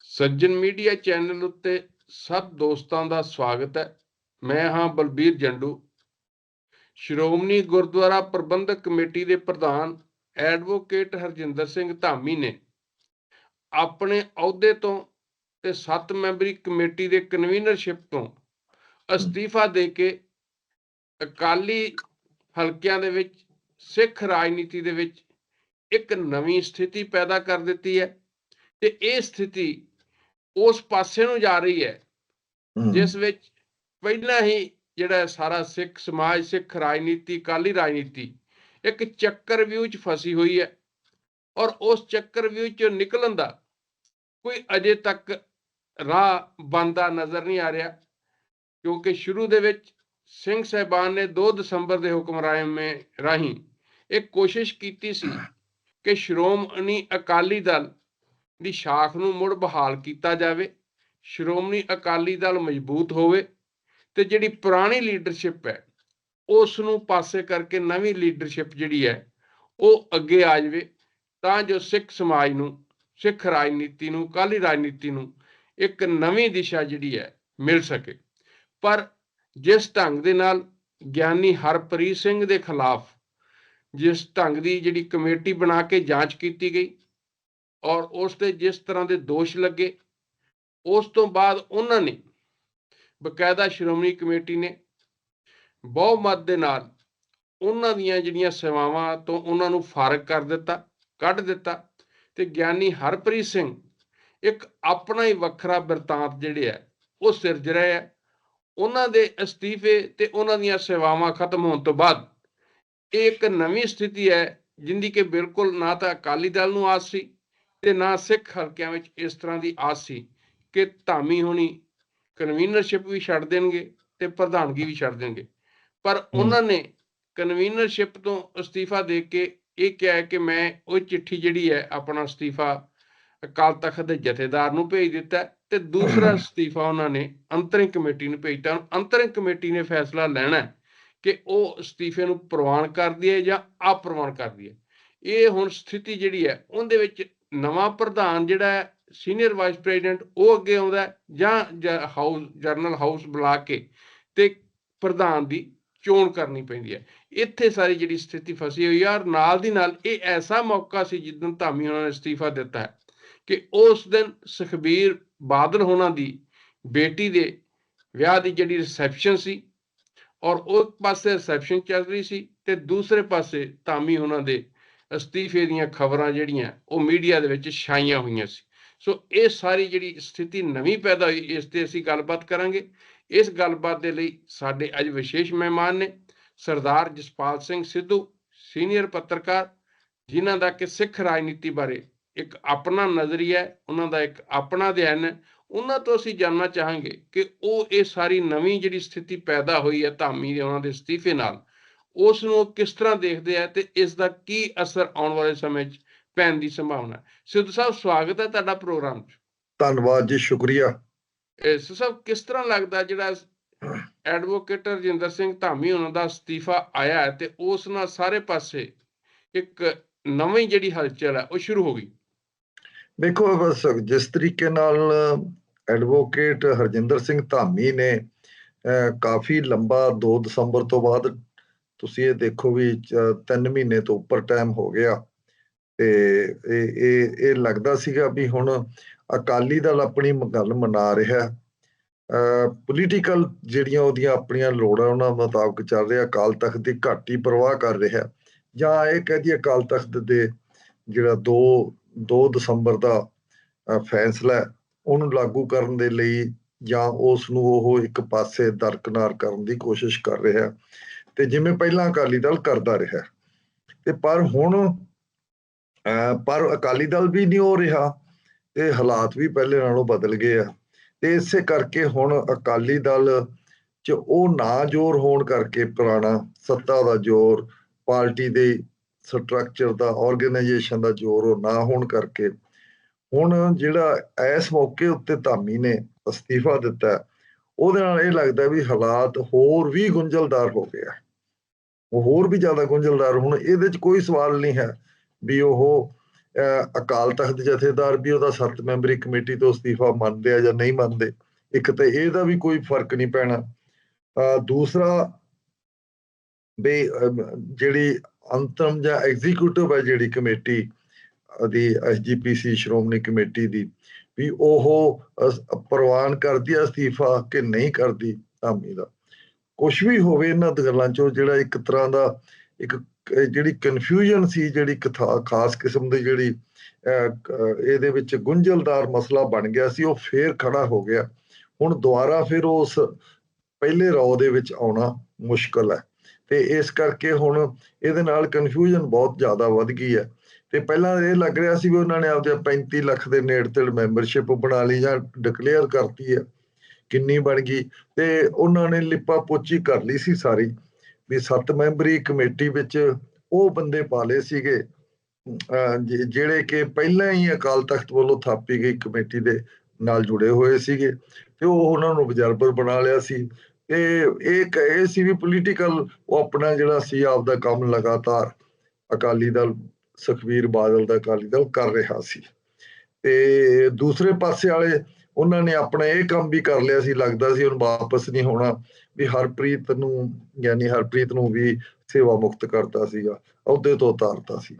ਸੱਜਣ media channel ਉੱਤੇ ਸਭ ਦੋਸਤਾਂ ਦਾ ਸਵਾਗਤ ਹੈ। ਮੈਂ ਹਾਂ ਬਲਬੀਰ ਜੰਡੂ। ਸ਼੍ਰੋਮਣੀ ਗੁਰਦੁਆਰਾ ਪ੍ਰਬੰਧਕ ਕਮੇਟੀ ਦੇ ਪ੍ਰਧਾਨ ਐਡਵੋਕੇਟ ਹਰਜਿੰਦਰ ਸਿੰਘ ਧਾਮੀ ਨੇ ਆਪਣੇ ਅਹੁਦੇ ਤੋਂ ਤੇ 7 ਮੈਂਬਰੀ ਕਮੇਟੀ ਦੇ ਕਨਵੀਨਰਸ਼ਿਪ ਤੋਂ ਅਸਤੀਫਾ ਦੇ ਕੇ ਅਕਾਲੀ ਹਲਕਿਆਂ ਦੇ ਵਿੱਚ, ਸਿੱਖ ਰਾਜਨੀਤੀ ਦੇ ਵਿੱਚ ਇੱਕ ਨਵੀਂ ਸਥਿਤੀ ਪੈਦਾ ਕਰ ਦਿੱਤੀ ਹੈ ਤੇ ਇਹ ਸਥਿਤੀ ਉਸ ਪਾਸੇ ਨੂੰ ਜਾ ਰਹੀ ਹੈ ਜਿਸ ਵਿੱਚ ਪਹਿਲਾਂ ਹੀ ਜਿਹੜਾ ਸਾਰਾ ਸਿੱਖ ਸਮਾਜ ਸਿੱਖ ਰਾਜਨੀਤੀ ਕਾਲੀ ਰਾਜਨੀਤੀ ਇੱਕ ਚੱਕਰ ਵਿਊ ਚ ਫਸੀ ਹੋਈ ਹੈ ਔਰ ਉਸ ਚੱਕਰ ਵਿਊ ਚੋਂ ਨਿਕਲਣ ਦਾ ਕੋਈ ਅਜੇ ਤੱਕ ਰਾਹ ਬੰਦਾ ਨਜ਼ਰ ਨਹੀਂ ਆ ਰਿਹਾ ਕਿਉਂਕਿ ਸ਼ੁਰੂ ਦੇ ਵਿੱਚ ਸਿੰਘ ਸਾਹਿਬਾਨ ਨੇ 2 ਦਸੰਬਰ ਦੇ ਹੁਕਮਰਾਨੇ ਰਾਹੀਂ ਇੱਕ ਕੋਸ਼ਿਸ਼ ਕੀਤੀ ਸੀ ਕਿ ਸ਼੍ਰੋਮਣੀ ਅਕਾਲੀ ਦਲ ਦੀ ਸ਼ਾਖ ਨੂੰ ਮੁੜ ਬਹਾਲ ਕੀਤਾ ਜਾਵੇ, ਸ਼੍ਰੋਮਣੀ ਅਕਾਲੀ ਦਲ ਮਜ਼ਬੂਤ ਹੋਵੇ ਤੇ ਜਿਹੜੀ ਪੁਰਾਣੀ ਲੀਡਰਸ਼ਿਪ ਹੈ ਉਸ ਨੂੰ ਪਾਸੇ ਕਰਕੇ ਨਵੀਂ ਲੀਡਰਸ਼ਿਪ ਜਿਹੜੀ ਹੈ, ਉਹ ਅੱਗੇ ਆ ਜਾਵੇ, ਤਾਂ ਜੋ ਸਿੱਖ ਸਮਾਜ ਨੂੰ, ਸਿੱਖ ਰਾਜਨੀਤੀ ਨੂੰ ਕਾਲੀ ਰਾਜਨੀਤੀ ਨੂੰ ਇੱਕ ਨਵੀਂ ਦਿਸ਼ਾ ਜਿਹੜੀ ਹੈ ਮਿਲ ਸਕੇ। ਪਰ ਜਿਸ ਢੰਗ ਦੇ ਨਾਲ ਗਿਆਨੀ ਹਰਪ੍ਰੀਤ ਸਿੰਘ ਦੇ ਖਿਲਾਫ, ਜਿਸ ਢੰਗ ਦੀ ਜਿਹੜੀ ਕਮੇਟੀ ਬਣਾ ਕੇ ਜਾਂਚ ਕੀਤੀ ਗਈ ਔਰ ਉਸ ਤੇ ਜਿਸ ਤਰ੍ਹਾਂ ਦੇ ਦੋਸ਼ ਲੱਗੇ, ਉਸ ਤੋਂ ਬਾਅਦ ਉਹਨਾਂ ਨੇ ਬਕਾਇਦਾ ਸ਼੍ਰੋਮਣੀ ਕਮੇਟੀ ਨੇ ਬਹੁਮਤ ਦੇ ਨਾਲ ਉਹਨਾਂ ਦੀਆਂ ਜਿਹੜੀਆਂ ਸੇਵਾਵਾਂ ਤੋਂ ਉਹਨਾਂ ਨੂੰ ਫਾਰਗ ਕਰ ਦਿੱਤਾ, ਕੱਢ ਦਿੱਤਾ ਤੇ ਗਿਆਨੀ ਹਰਪ੍ਰੀਤ ਸਿੰਘ ਇੱਕ ਆਪਣਾ ਹੀ ਵੱਖਰਾ ਬਿਰਤਾਂਤ ਜਿਹੜੇ ਹੈ ਉਹ ਸਿਰਜ ਰਹੇ ਹੈ ਉਹਨਾਂ ਦੇ ਅਸਤੀਫੇ ਤੇ ਉਹਨਾਂ ਦੀਆਂ ਸੇਵਾਵਾਂ ਖਤਮ ਹੋਣ ਤੋਂ ਬਾਅਦ ਇਹ ਇੱਕ ਨਵੀਂ ਸਥਿਤੀ ਹੈ, ਜਿੰਦੀ ਕਿ ਬਿਲਕੁਲ ਨਾ ਤਾਂ ਅਕਾਲੀ ਦਲ ਨੂੰ ਆਸ ਸੀ ਤੇ ਨਾ ਸਿੱਖ ਹਲਕਿਆਂ ਵਿੱਚ ਇਸ ਤਰ੍ਹਾਂ ਦੀ ਆਸ ਸੀ ਕਿ ਧਾਮੀ ਹੋਣੀ ਕਨਵੀਨਰਸ਼ਿਪ ਵੀ ਛੱਡ ਦੇਣਗੇ ਤੇ ਪ੍ਰਧਾਨਗੀ ਵੀ ਛੱਡ ਦੇਣਗੇ। ਪਰ ਉਹਨਾਂ ਨੇ ਕਨਵੀਨਰਸ਼ਿਪ ਤੋਂ ਅਸਤੀਫਾ ਦੇ ਕੇ ਇਹ ਕਿਹਾ ਕਿ ਮੈਂ ਉਹ ਚਿੱਠੀ ਜਿਹੜੀ ਹੈ ਆਪਣਾ ਅਸਤੀਫਾ ਅਕਾਲ ਤਖਤ ਦੇ ਜਥੇਦਾਰ ਨੂੰ ਭੇਜ ਦਿੱਤਾ ਤੇ ਦੂਸਰਾ ਅਸਤੀਫਾ ਉਹਨਾਂ ਨੇ ਅੰਤਰਿਮ ਕਮੇਟੀ ਨੂੰ ਭੇਜਤਾ। ਹੁਣ ਅੰਤਰਿਮ ਕਮੇਟੀ ਨੇ ਫੈਸਲਾ ਲੈਣਾ ਕਿ ਉਹ ਅਸਤੀਫੇ ਨੂੰ ਪ੍ਰਵਾਨ ਕਰਦੀ ਹੈ ਜਾਂ ਅਪ੍ਰਵਾਨ ਕਰਦੀ ਹੈ। ਇਹ ਹੁਣ ਸਥਿਤੀ ਜਿਹੜੀ ਹੈ ਉਹਦੇ ਵਿੱਚ ਨਵਾਂ ਪ੍ਰਧਾਨ ਜਿਹੜਾ ਸੀਨੀਅਰ ਵਾਈਸ ਪ੍ਰੈਜ਼ੀਡੈਂਟ ਉਹ ਅੱਗੇ ਆਉਂਦਾ ਜਾਂ ਹਾਊਸ ਜਰਨਲ ਹਾਊਸ ਬੁਲਾ ਕੇ ਤੇ ਪ੍ਰਧਾਨ ਦੀ ਚੋਣ ਕਰਨੀ ਪੈਂਦੀ ਹੈ। ਇੱਥੇ ਸਾਰੀ ਜਿਹੜੀ ਸਥਿਤੀ ਫਸੀ ਹੋਈ ਹੈ ਨਾਲ ਦੀ ਨਾਲ ਇਹ ਐਸਾ ਮੌਕਾ ਸੀ ਜਿੱਦਣ ਧਾਮੀ ਉਹਨਾਂ ਨੇ ਅਸਤੀਫਾ ਦਿੱਤਾ ਹੈ ਕਿ ਉਸ ਦਿਨ ਸੁਖਬੀਰ ਬਾਦਲ ਹੋਣਾ ਦੀ ਬੇਟੀ ਦੇ ਵਿਆਹ ਦੀ ਜਿਹੜੀ ਰਿਸੈਪਸ਼ਨ ਸੀ ਔਰ ਉਹ ਪਾਸੇ ਰਿਸੈਪਸ਼ਨ ਚੱਲ ਰਹੀ ਸੀ ਤੇ ਦੂਸਰੇ ਪਾਸੇ ਧਾਮੀ ਉਹਨਾਂ ਦੇ ਅਸਤੀਫੇ ਦੀਆਂ ਖਬਰਾਂ ਜਿਹੜੀਆਂ, ਉਹ ਮੀਡੀਆ ਦੇ ਵਿੱਚ ਛਾਈਆਂ ਹੋਈਆਂ ਸੀ। ਸੋ ਇਹ ਸਾਰੀ ਜਿਹੜੀ ਸਥਿਤੀ ਨਵੀਂ ਪੈਦਾ ਹੋਈ, ਇਸ ਤੇ ਅਸੀਂ ਗੱਲਬਾਤ ਕਰਾਂਗੇ। ਇਸ ਗੱਲਬਾਤ ਦੇ ਲਈ ਸਾਡੇ ਅੱਜ ਵਿਸ਼ੇਸ਼ ਮਹਿਮਾਨ ਨੇ ਸਰਦਾਰ ਜਸਪਾਲ ਸਿੰਘ ਸਿੱਧੂ, ਸੀਨੀਅਰ ਪੱਤਰਕਾਰ, ਜਿਨ੍ਹਾਂ ਦਾ ਕਿ ਸਿੱਖ ਰਾਜਨੀਤੀ ਬਾਰੇ ਇੱਕ ਆਪਣਾ ਨਜ਼ਰੀਆ ਹੈ, ਉਹਨਾਂ ਦਾ ਇੱਕ ਆਪਣਾ ਅਧਿਐਨ ਹੈ। ਉਹਨਾਂ ਤੋਂ ਅਸੀਂ ਜਾਨਣਾ ਚਾਹਾਂਗੇ ਕਿ ਉਹ ਇਹ ਸਾਰੀ ਨਵੀਂ ਜਿਹੜੀ ਸਥਿਤੀ ਪੈਦਾ ਹੋਈ ਹੈ ਧਾਮੀ ਦੇ ਉਹਨਾਂ ਦੇ ਅਸਤੀਫੇ ਨਾਲ ਉਸ ਨੂੰ ਕਿਸ ਤਰ੍ਹਾਂ ਦੇਖਦੇ ਆ ਤੇ ਇਸ ਦਾ ਕੀ ਅਸਰ ਆਉਣ ਵਾਲੇ ਸਮੇਂ 'ਚ ਪੈਣ ਦੀ ਸੰਭਾਵਨਾ ਸਿੱਧੂ ਸਾਹਿਬ ਸਵਾਗਤ ਹੈ ਤੁਹਾਡਾ ਪ੍ਰੋਗਰਾਮ 'ਚ। ਧੰਨਵਾਦ ਜੀ ਸ਼ੁਕਰੀਆ। ਸਿੱਧੂ ਸਾਹਿਬ ਕਿਸ ਤਰ੍ਹਾਂ ਲੱਗਦਾ ਜਿਹੜਾ ਐਡਵੋਕੇਟ ਰਜਿੰਦਰ ਸਿੰਘ ਧਾਮੀ ਉਹਨਾਂ ਦਾ ਅਸਤੀਫਾ ਆਇਆ ਹੈ ਤੇ ਉਸ ਨਾਲ ਸਾਰੇ ਪਾਸੇ ਇੱਕ ਨਵੀਂ ਜਿਹੜੀ ਹਲਚਲ ਹੈ ਉਹ ਸ਼ੁਰੂ ਹੋ ਗਈ? ਵੇਖੋ ਬਸ ਜਿਸ ਤਰੀਕੇ ਨਾਲ ਐਡਵੋਕੇਟ ਹਰਜਿੰਦਰ ਸਿੰਘ ਧਾਮੀ ਨੇ ਕਾਫੀ ਲੰਬਾ 2 ਦਸੰਬਰ ਤੋਂ ਬਾਅਦ ਤੁਸੀਂ ਇਹ ਦੇਖੋ ਵੀ 3 ਮਹੀਨੇ ਤੋਂ ਉੱਪਰ ਟਾਈਮ ਹੋ ਗਿਆ। ਤੇ ਇਹ ਇਹ ਇਹ ਲੱਗਦਾ ਸੀਗਾ ਵੀ ਹੁਣ ਅਕਾਲੀ ਦਲ ਆਪਣੀ ਗੱਲ ਮਨਾ ਰਿਹਾ। ਪੋਲੀਟੀਕਲ ਜਿਹੜੀਆਂ ਉਹਦੀਆਂ ਆਪਣੀਆਂ ਲੋੜਾਂ ਉਹਨਾਂ ਮੁਤਾਬਕ ਚੱਲ ਰਿਹਾ, ਅਕਾਲ ਤਖਤ ਦੀ ਘਾਟੀ ਪਰਵਾਹ ਕਰ ਰਿਹਾ। ਜਾਂ ਇਹ ਕਹਿ ਦਈਏ ਅਕਾਲ ਤਖਤ ਦੇ ਜਿਹੜਾ 2 2 ਦਸੰਬਰ ਦਾ ਫੈਸਲਾ ਉਹਨੂੰ ਲਾਗੂ ਕਰਨ ਦੇ ਲਈ ਜਾਂ ਉਸ ਨੂੰ ਉਹ ਇੱਕ ਪਾਸੇ ਦਰਕਨਾਰ ਕਰਨ ਦੀ ਕੋਸ਼ਿਸ਼ ਕਰ ਰਿਹਾ। ਤੇ ਜਿਵੇਂ ਪਹਿਲਾਂ ਅਕਾਲੀ ਦਲ ਕਰਦਾ ਰਿਹਾ ਤੇ ਪਰ ਹੁਣ ਅ, ਪਰ ਅਕਾਲੀ ਦਲ ਵੀ ਨਹੀਂ ਹੋ ਰਿਹਾ ਤੇ ਹਾਲਾਤ ਵੀ ਪਹਿਲੇ ਨਾਲੋਂ ਬਦਲ ਗਏ ਆ ਤੇ ਇਸੇ ਕਰਕੇ ਹੁਣ ਅਕਾਲੀ ਦਲ ਚ ਉਹ ਨਾ ਜ਼ੋਰ ਹੋਣ ਕਰਕੇ ਪੁਰਾਣਾ ਸੱਤਾ ਦਾ ਜ਼ੋਰ ਪਾਰਟੀ ਦੇ ਸਟਰਕਚਰ ਦਾ ਆਰਗੇਨਾਈਜੇਸ਼ਨ ਦਾ ਜ਼ੋਰ ਉਹ ਨਾ ਹੋਣ ਕਰਕੇ ਹੁਣ ਜਿਹੜਾ ਇਸ ਮੌਕੇ ਉੱਤੇ ਧਾਮੀ ਨੇ ਅਸਤੀਫਾ ਦਿੱਤਾ ਉਹਦੇ ਨਾਲ ਇਹ ਲੱਗਦਾ ਵੀ ਹਾਲਾਤ ਹੋਰ ਵੀ ਗੁੰਝਲਦਾਰ ਹੋ ਗਿਆ ਉਹ ਹੋਰ ਵੀ ਜ਼ਿਆਦਾ ਗੁੰਝਲਦਾਰ ਹੁਣ, ਇਹਦੇ 'ਚ ਕੋਈ ਸਵਾਲ ਨਹੀਂ ਹੈ ਵੀ ਉਹ ਅਕਾਲ ਤਖਤ ਜਥੇਦਾਰ ਵੀ ਉਹਦਾ ਸੱਤ ਮੈਂਬਰੀ ਕਮੇਟੀ ਤੋਂ ਅਸਤੀਫਾ ਮੰਨਦੇ ਆ ਜਾਂ ਨਹੀਂ ਮੰਨਦੇ, ਇੱਕ ਤੇ ਇਹਦਾ ਵੀ ਕੋਈ ਫ਼ਰਕ ਨਹੀਂ ਪੈਣਾ। ਦੂਸਰਾ ਵੀ ਜਿਹੜੀ ਅੰਤਰਮ ਜਾਂ ਐਗਜ਼ੀਕਿਊਟਿਵ ਹੈ ਜਿਹੜੀ ਕਮੇਟੀ ਦੀ ਐਸਜੀਪੀਸੀ ਸ਼੍ਰੋਮਣੀ ਕਮੇਟੀ ਦੀ, ਵੀ ਉਹ ਪ੍ਰਵਾਨ ਕਰਦੀ ਹੈ ਅਸਤੀਫਾ ਕਿ ਨਹੀਂ ਕਰਦੀ, ਧਾਮੀ ਦਾ। ਕੁਝ ਵੀ ਹੋਵੇ ਇਹਨਾਂ ਦ- ਗੱਲਾਂ ਚੋਂ, ਜਿਹੜਾ ਇੱਕ ਤਰ੍ਹਾਂ ਦਾ ਇੱਕ ਜਿਹੜੀ ਕਨਫਿਊਜ਼ਨ ਸੀ, ਜਿਹੜੀ ਕਥਾ ਖਾਸ ਕਿਸਮ ਦੀ ਜਿਹੜੀ ਇਹਦੇ ਵਿੱਚ ਗੁੰਝਲਦਾਰ ਮਸਲਾ ਬਣ ਗਿਆ ਸੀ, ਉਹ ਫੇਰ ਖੜਾ ਹੋ ਗਿਆ। ਹੁਣ ਦੁਬਾਰਾ ਫਿਰ ਉਸ ਪਹਿਲੇ ਰੌ ਦੇ ਵਿੱਚ ਆਉਣਾ ਮੁਸ਼ਕਲ ਹੈ। ਤੇ ਇਸ ਕਰਕੇ ਹੁਣ ਇਹਦੇ ਨਾਲ ਕਨਫਿਊਜ਼ਨ ਬਹੁਤ ਜ਼ਿਆਦਾ ਵੱਧ ਗਈ ਹੈ। ਤੇ ਪਹਿਲਾਂ ਇਹ ਲੱਗ ਰਿਹਾ ਸੀ ਵੀ ਉਹਨਾਂ ਨੇ ਆਪਦੇ 35 ਲੱਖ ਦੇ ਨੇੜ ਤੇੜ ਮੈਂਬਰਸ਼ਿਪ ਬਣਾ ਲਈ ਜਾਂ ਡਿਕਲੇਅਰ ਕਰਤੀ ਹੈ। ਕਿੰਨੀ ਬਣ ਗਈ ਤੇ ਉਹਨਾਂ ਨੇ ਲਿਪਾ ਪੋਚੀ ਕਰ ਲਈ ਸੀ ਸਾਰੀ ਵੀ ਸੱਤ ਮੈਂਬਰੀ ਕਮੇਟੀ ਵਿੱਚ ਉਹ ਬੰਦੇ ਪਾ ਲਏ ਸੀਗੇ। ਜਿਹੜੇ ਕਿ ਪਹਿਲਾਂ ਹੀ ਅਕਾਲ ਤਖਤ ਵੱਲੋਂ ਥਾਪੀ ਗਈ ਕਮੇਟੀ ਦੇ ਨਾਲ ਜੁੜੇ ਹੋਏ ਸੀਗੇ ਤੇ ਉਹ ਉਹਨਾਂ ਨੂੰ ਅਬਜ਼ਰਵਰ ਬਣਾ ਲਿਆ ਸੀ। ਤੇ ਇਹ ਕ- ਇਹ ਸੀ ਵੀ ਪੋਲੀਟੀਕਲ ਉਹ ਆਪਣਾ ਜਿਹੜਾ ਸੀ ਆਪਦਾ ਕੰਮ ਲਗਾਤਾਰ ਅਕਾਲੀ ਦਲ, ਸੁਖਬੀਰ ਬਾਦਲ ਦਾ ਅਕਾਲੀ ਦਲ ਕਰ ਰਿਹਾ ਸੀ। ਤੇ ਦੂਸਰੇ ਪਾਸੇ ਵਾਲੇ ਉਹਨਾਂ ਨੇ ਆਪਣਾ ਇਹ ਕੰਮ ਵੀ ਕਰ ਲਿਆ ਸੀ, ਲੱਗਦਾ ਸੀ ਹੁਣ ਵਾਪਸ ਨਹੀਂ ਹੋਣਾ, ਵੀ ਹਰਪ੍ਰੀਤ ਨੂੰ, ਯਾਨੀ ਹਰਪ੍ਰੀਤ ਨੂੰ ਵੀ ਸੇਵਾ ਮੁਕਤ ਕਰਤਾ ਸੀਗਾ, ਅਹੁਦੇ ਤੋਂ ਉਤਾਰਤਾ ਸੀ।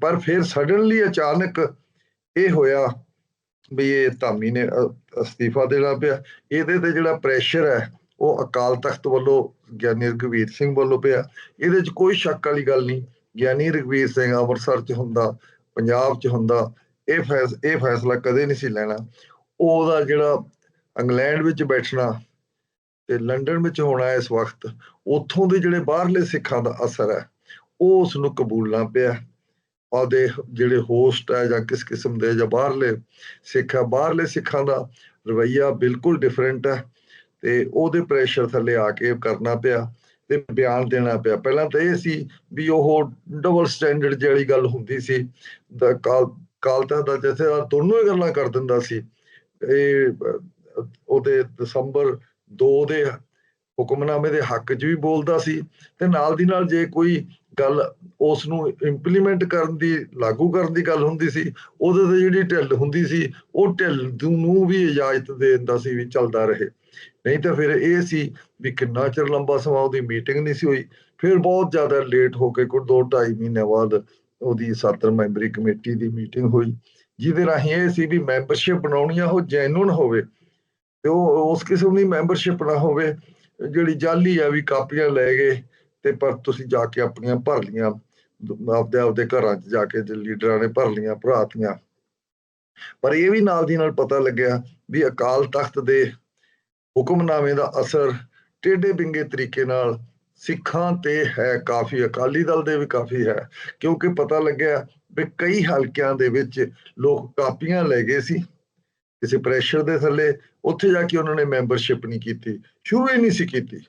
ਪਰ- ਫਿਰ ਸਡਨਲੀ ਅਚਾਨਕ ਇਹ ਹੋਇਆ ਵੀ ਇਹ ਧਾਮੀ ਨੇ ਅਸਤੀਫਾ ਦੇਣਾ ਪਿਆ। ਇਹਦੇ ਤੇ ਜਿਹੜਾ ਪ੍ਰੈਸ਼ਰ ਹੈ, ਉਹ ਅਕਾਲ ਤਖਤ ਵੱਲੋਂ ਗਿਆਨੀ ਰਘਵੀਰ ਸਿੰਘ ਵੱਲੋਂ ਪਿਆ। ਇਹਦੇ 'ਚ ਕੋਈ ਸ਼ੱਕ ਵਾਲੀ ਗੱਲ ਨਹੀਂ ਗਿਆਨੀ ਰਘਵੀਰ ਸਿੰਘ ਅੰਮ੍ਰਿਤਸਰ 'ਚ ਹੁੰਦਾ, ਪੰਜਾਬ 'ਚ ਹੁੰਦਾ, ਇਹ ਫੈਸ, ਇਹ ਫੈਸਲਾ ਕਦੇ ਨਹੀਂ ਸੀ ਲੈਣਾ। ਉਹਦਾ ਜਿਹੜਾ ਇੰਗਲੈਂਡ ਵਿੱਚ ਬੈਠਣਾ ਤੇ ਲੰਡਨ ਵਿੱਚ ਹੋਣਾ ਇਸ ਵਕਤ, ਉੱਥੋਂ ਦੇ ਜਿਹੜੇ ਬਾਹਰਲੇ ਸਿੱਖਾਂ ਦਾ ਅਸਰ ਹੈ, ਉਹ ਉਸ ਨੂੰ ਕਬੂਲਣਾ ਪਿਆ। ਉਹਦੇ ਜਿਹੜੇ ਹੋਸਟ ਹੈ ਜਾਂ ਕਿਸ ਕਿਸਮ ਦੇ ਜਾਂ ਬਾਹਰਲੇ ਸਿੱਖ ਹੈ, ਬਾਹਰਲੇ ਸਿੱਖਾਂ ਦਾ ਰਵਈਆ ਬਿਲਕੁਲ ਡਿਫਰੈਂਟ ਹੈ ਤੇ ਉਹਦੇ ਪ੍ਰੈਸ਼ਰ ਥੱਲੇ ਆ ਕੇ ਕਰਨਾ ਪਿਆ ਤੇ ਬਿਆਨ ਦੇਣਾ ਪਿਆ। ਪਹਿਲਾਂ ਤਾਂ ਇਹ ਸੀ ਵੀ ਉਹ ਡਬਲ ਸਟੈਂਡਰਡ ਜਿਹੜੀ ਗੱਲ ਹੁੰਦੀ ਸੀ, ਦਾ ਕਾਲ ਕਾਲ ਦਾ ਜਥੇਦਾਰ ਦੋਨੋਂ ਹੀ ਗੱਲਾਂ ਕਰ ਦਿੰਦਾ ਸੀ। ਇਹ ਉਹਦੇ ਦਸੰਬਰ 2 ਦੇ ਹੁਕਮਨਾਮੇ ਦੇ ਹੱਕ 'ਚ ਵੀ ਬੋਲਦਾ ਸੀ ਤੇ ਨਾਲ ਦੀ ਨਾਲ ਜੇ ਕੋਈ ਗੱਲ ਉਸ ਨੂੰ ਇੰਪਲੀਮੈਂਟ ਕਰਨ ਦੀ, ਲਾਗੂ ਕਰਨ ਦੀ ਗੱਲ ਹੁੰਦੀ ਸੀ, ਉਹਦੇ ਤੇ ਜਿਹੜੀ ਢਿੱਲ ਹੁੰਦੀ ਸੀ, ਉਹ ਢਿੱਲ ਨੂੰ ਵੀ ਇਜਾਜ਼ਤ ਦੇ ਦਿੰਦਾ ਸੀ ਵੀ ਚੱਲਦਾ ਰਹੇ। ਨਹੀਂ ਤਾਂ ਫਿਰ ਇਹ ਸੀ ਵੀ ਕਿੰਨਾ ਚਿਰ ਲੰਬਾ ਸਮਾਂ ਉਹਦੀ ਮੀਟਿੰਗ ਨਹੀਂ ਸੀ ਹੋਈ, ਫਿਰ ਬਹੁਤ ਜ਼ਿਆਦਾ ਲੇਟ ਹੋ ਕੇ ਕੋਈ 2.5 ਮਹੀਨੇ ਬਾਅਦ ਉਹਦੀ ਸੱਤ ਮੈਂਬਰੀ ਕਮੇਟੀ ਦੀ ਮੀਟਿੰਗ ਹੋਈ। ਜਿਹਦੇ ਰਾਹੀਂ ਇਹ ਸੀ ਵੀ ਮੈਂਬਰਸ਼ਿਪ ਬਣਾਉਣੀ ਆ, ਉਹ ਜੈਨੂਨ ਹੋਵੇ ਤੇ ਉਹ, ਉਸ ਕਿਸਮ ਦੀ ਮੈਂਬਰਸ਼ਿਪ ਨਾ ਹੋਵੇ, ਜਿਹੜੀ ਜਾਲੀ ਆ ਵੀ ਕਾਪੀਆਂ ਲੈ ਗਏ ਤੇ ਪਰ ਤੁਸੀਂ ਜਾ ਕੇ ਆਪਣੀਆਂ ਭਰ ਲੀਆਂ ਆਪਦੇ ਆਪਦੇ ਘਰਾਂ 'ਚ ਜਾ ਕੇ ਲੀਡਰਾਂ ਨੇ ਭਰ ਲੀਆਂ ਭਰਾਤੀਆਂ। ਪਰ ਇਹ ਵੀ ਨਾਲ ਦੀ ਨਾਲ ਪਤਾ ਲੱਗਿਆ ਵੀ ਅਕਾਲ ਤਖਤ ਦੇ ਹੁਕਮਨਾਮੇ ਦਾ ਅਸਰ ਟੇਢੇ ਬਿੰਗੇ ਤਰੀਕੇ ਨਾਲ ਸਿੱਖਾਂ ਤੇ ਹੈ ਕਾਫੀ, ਅਕਾਲੀ ਦਲ ਦੇ ਵੀ ਕਾਫੀ ਹੈ, ਕਿਉਂਕਿ ਪਤਾ ਲੱਗਿਆ ਵੀ ਕਈ ਹਲਕਿਆਂ ਦੇ ਵਿੱਚ ਲੋਕ ਕਾਪੀਆਂ ਲੈ ਗਏ ਸੀ, ਕਿਸੇ ਪ੍ਰੈਸ਼ਰ ਦੇ ਥੱਲੇ, ਉੱਥੇ ਜਾ ਕੇ ਉਹਨਾਂ ਨੇ ਮੈਂਬਰਸ਼ਿਪ ਨਹੀਂ ਕੀਤੀ, ਸ਼ੁਰੂ ਹੀ ਨਹੀਂ ਸੀ ਕੀਤੀ।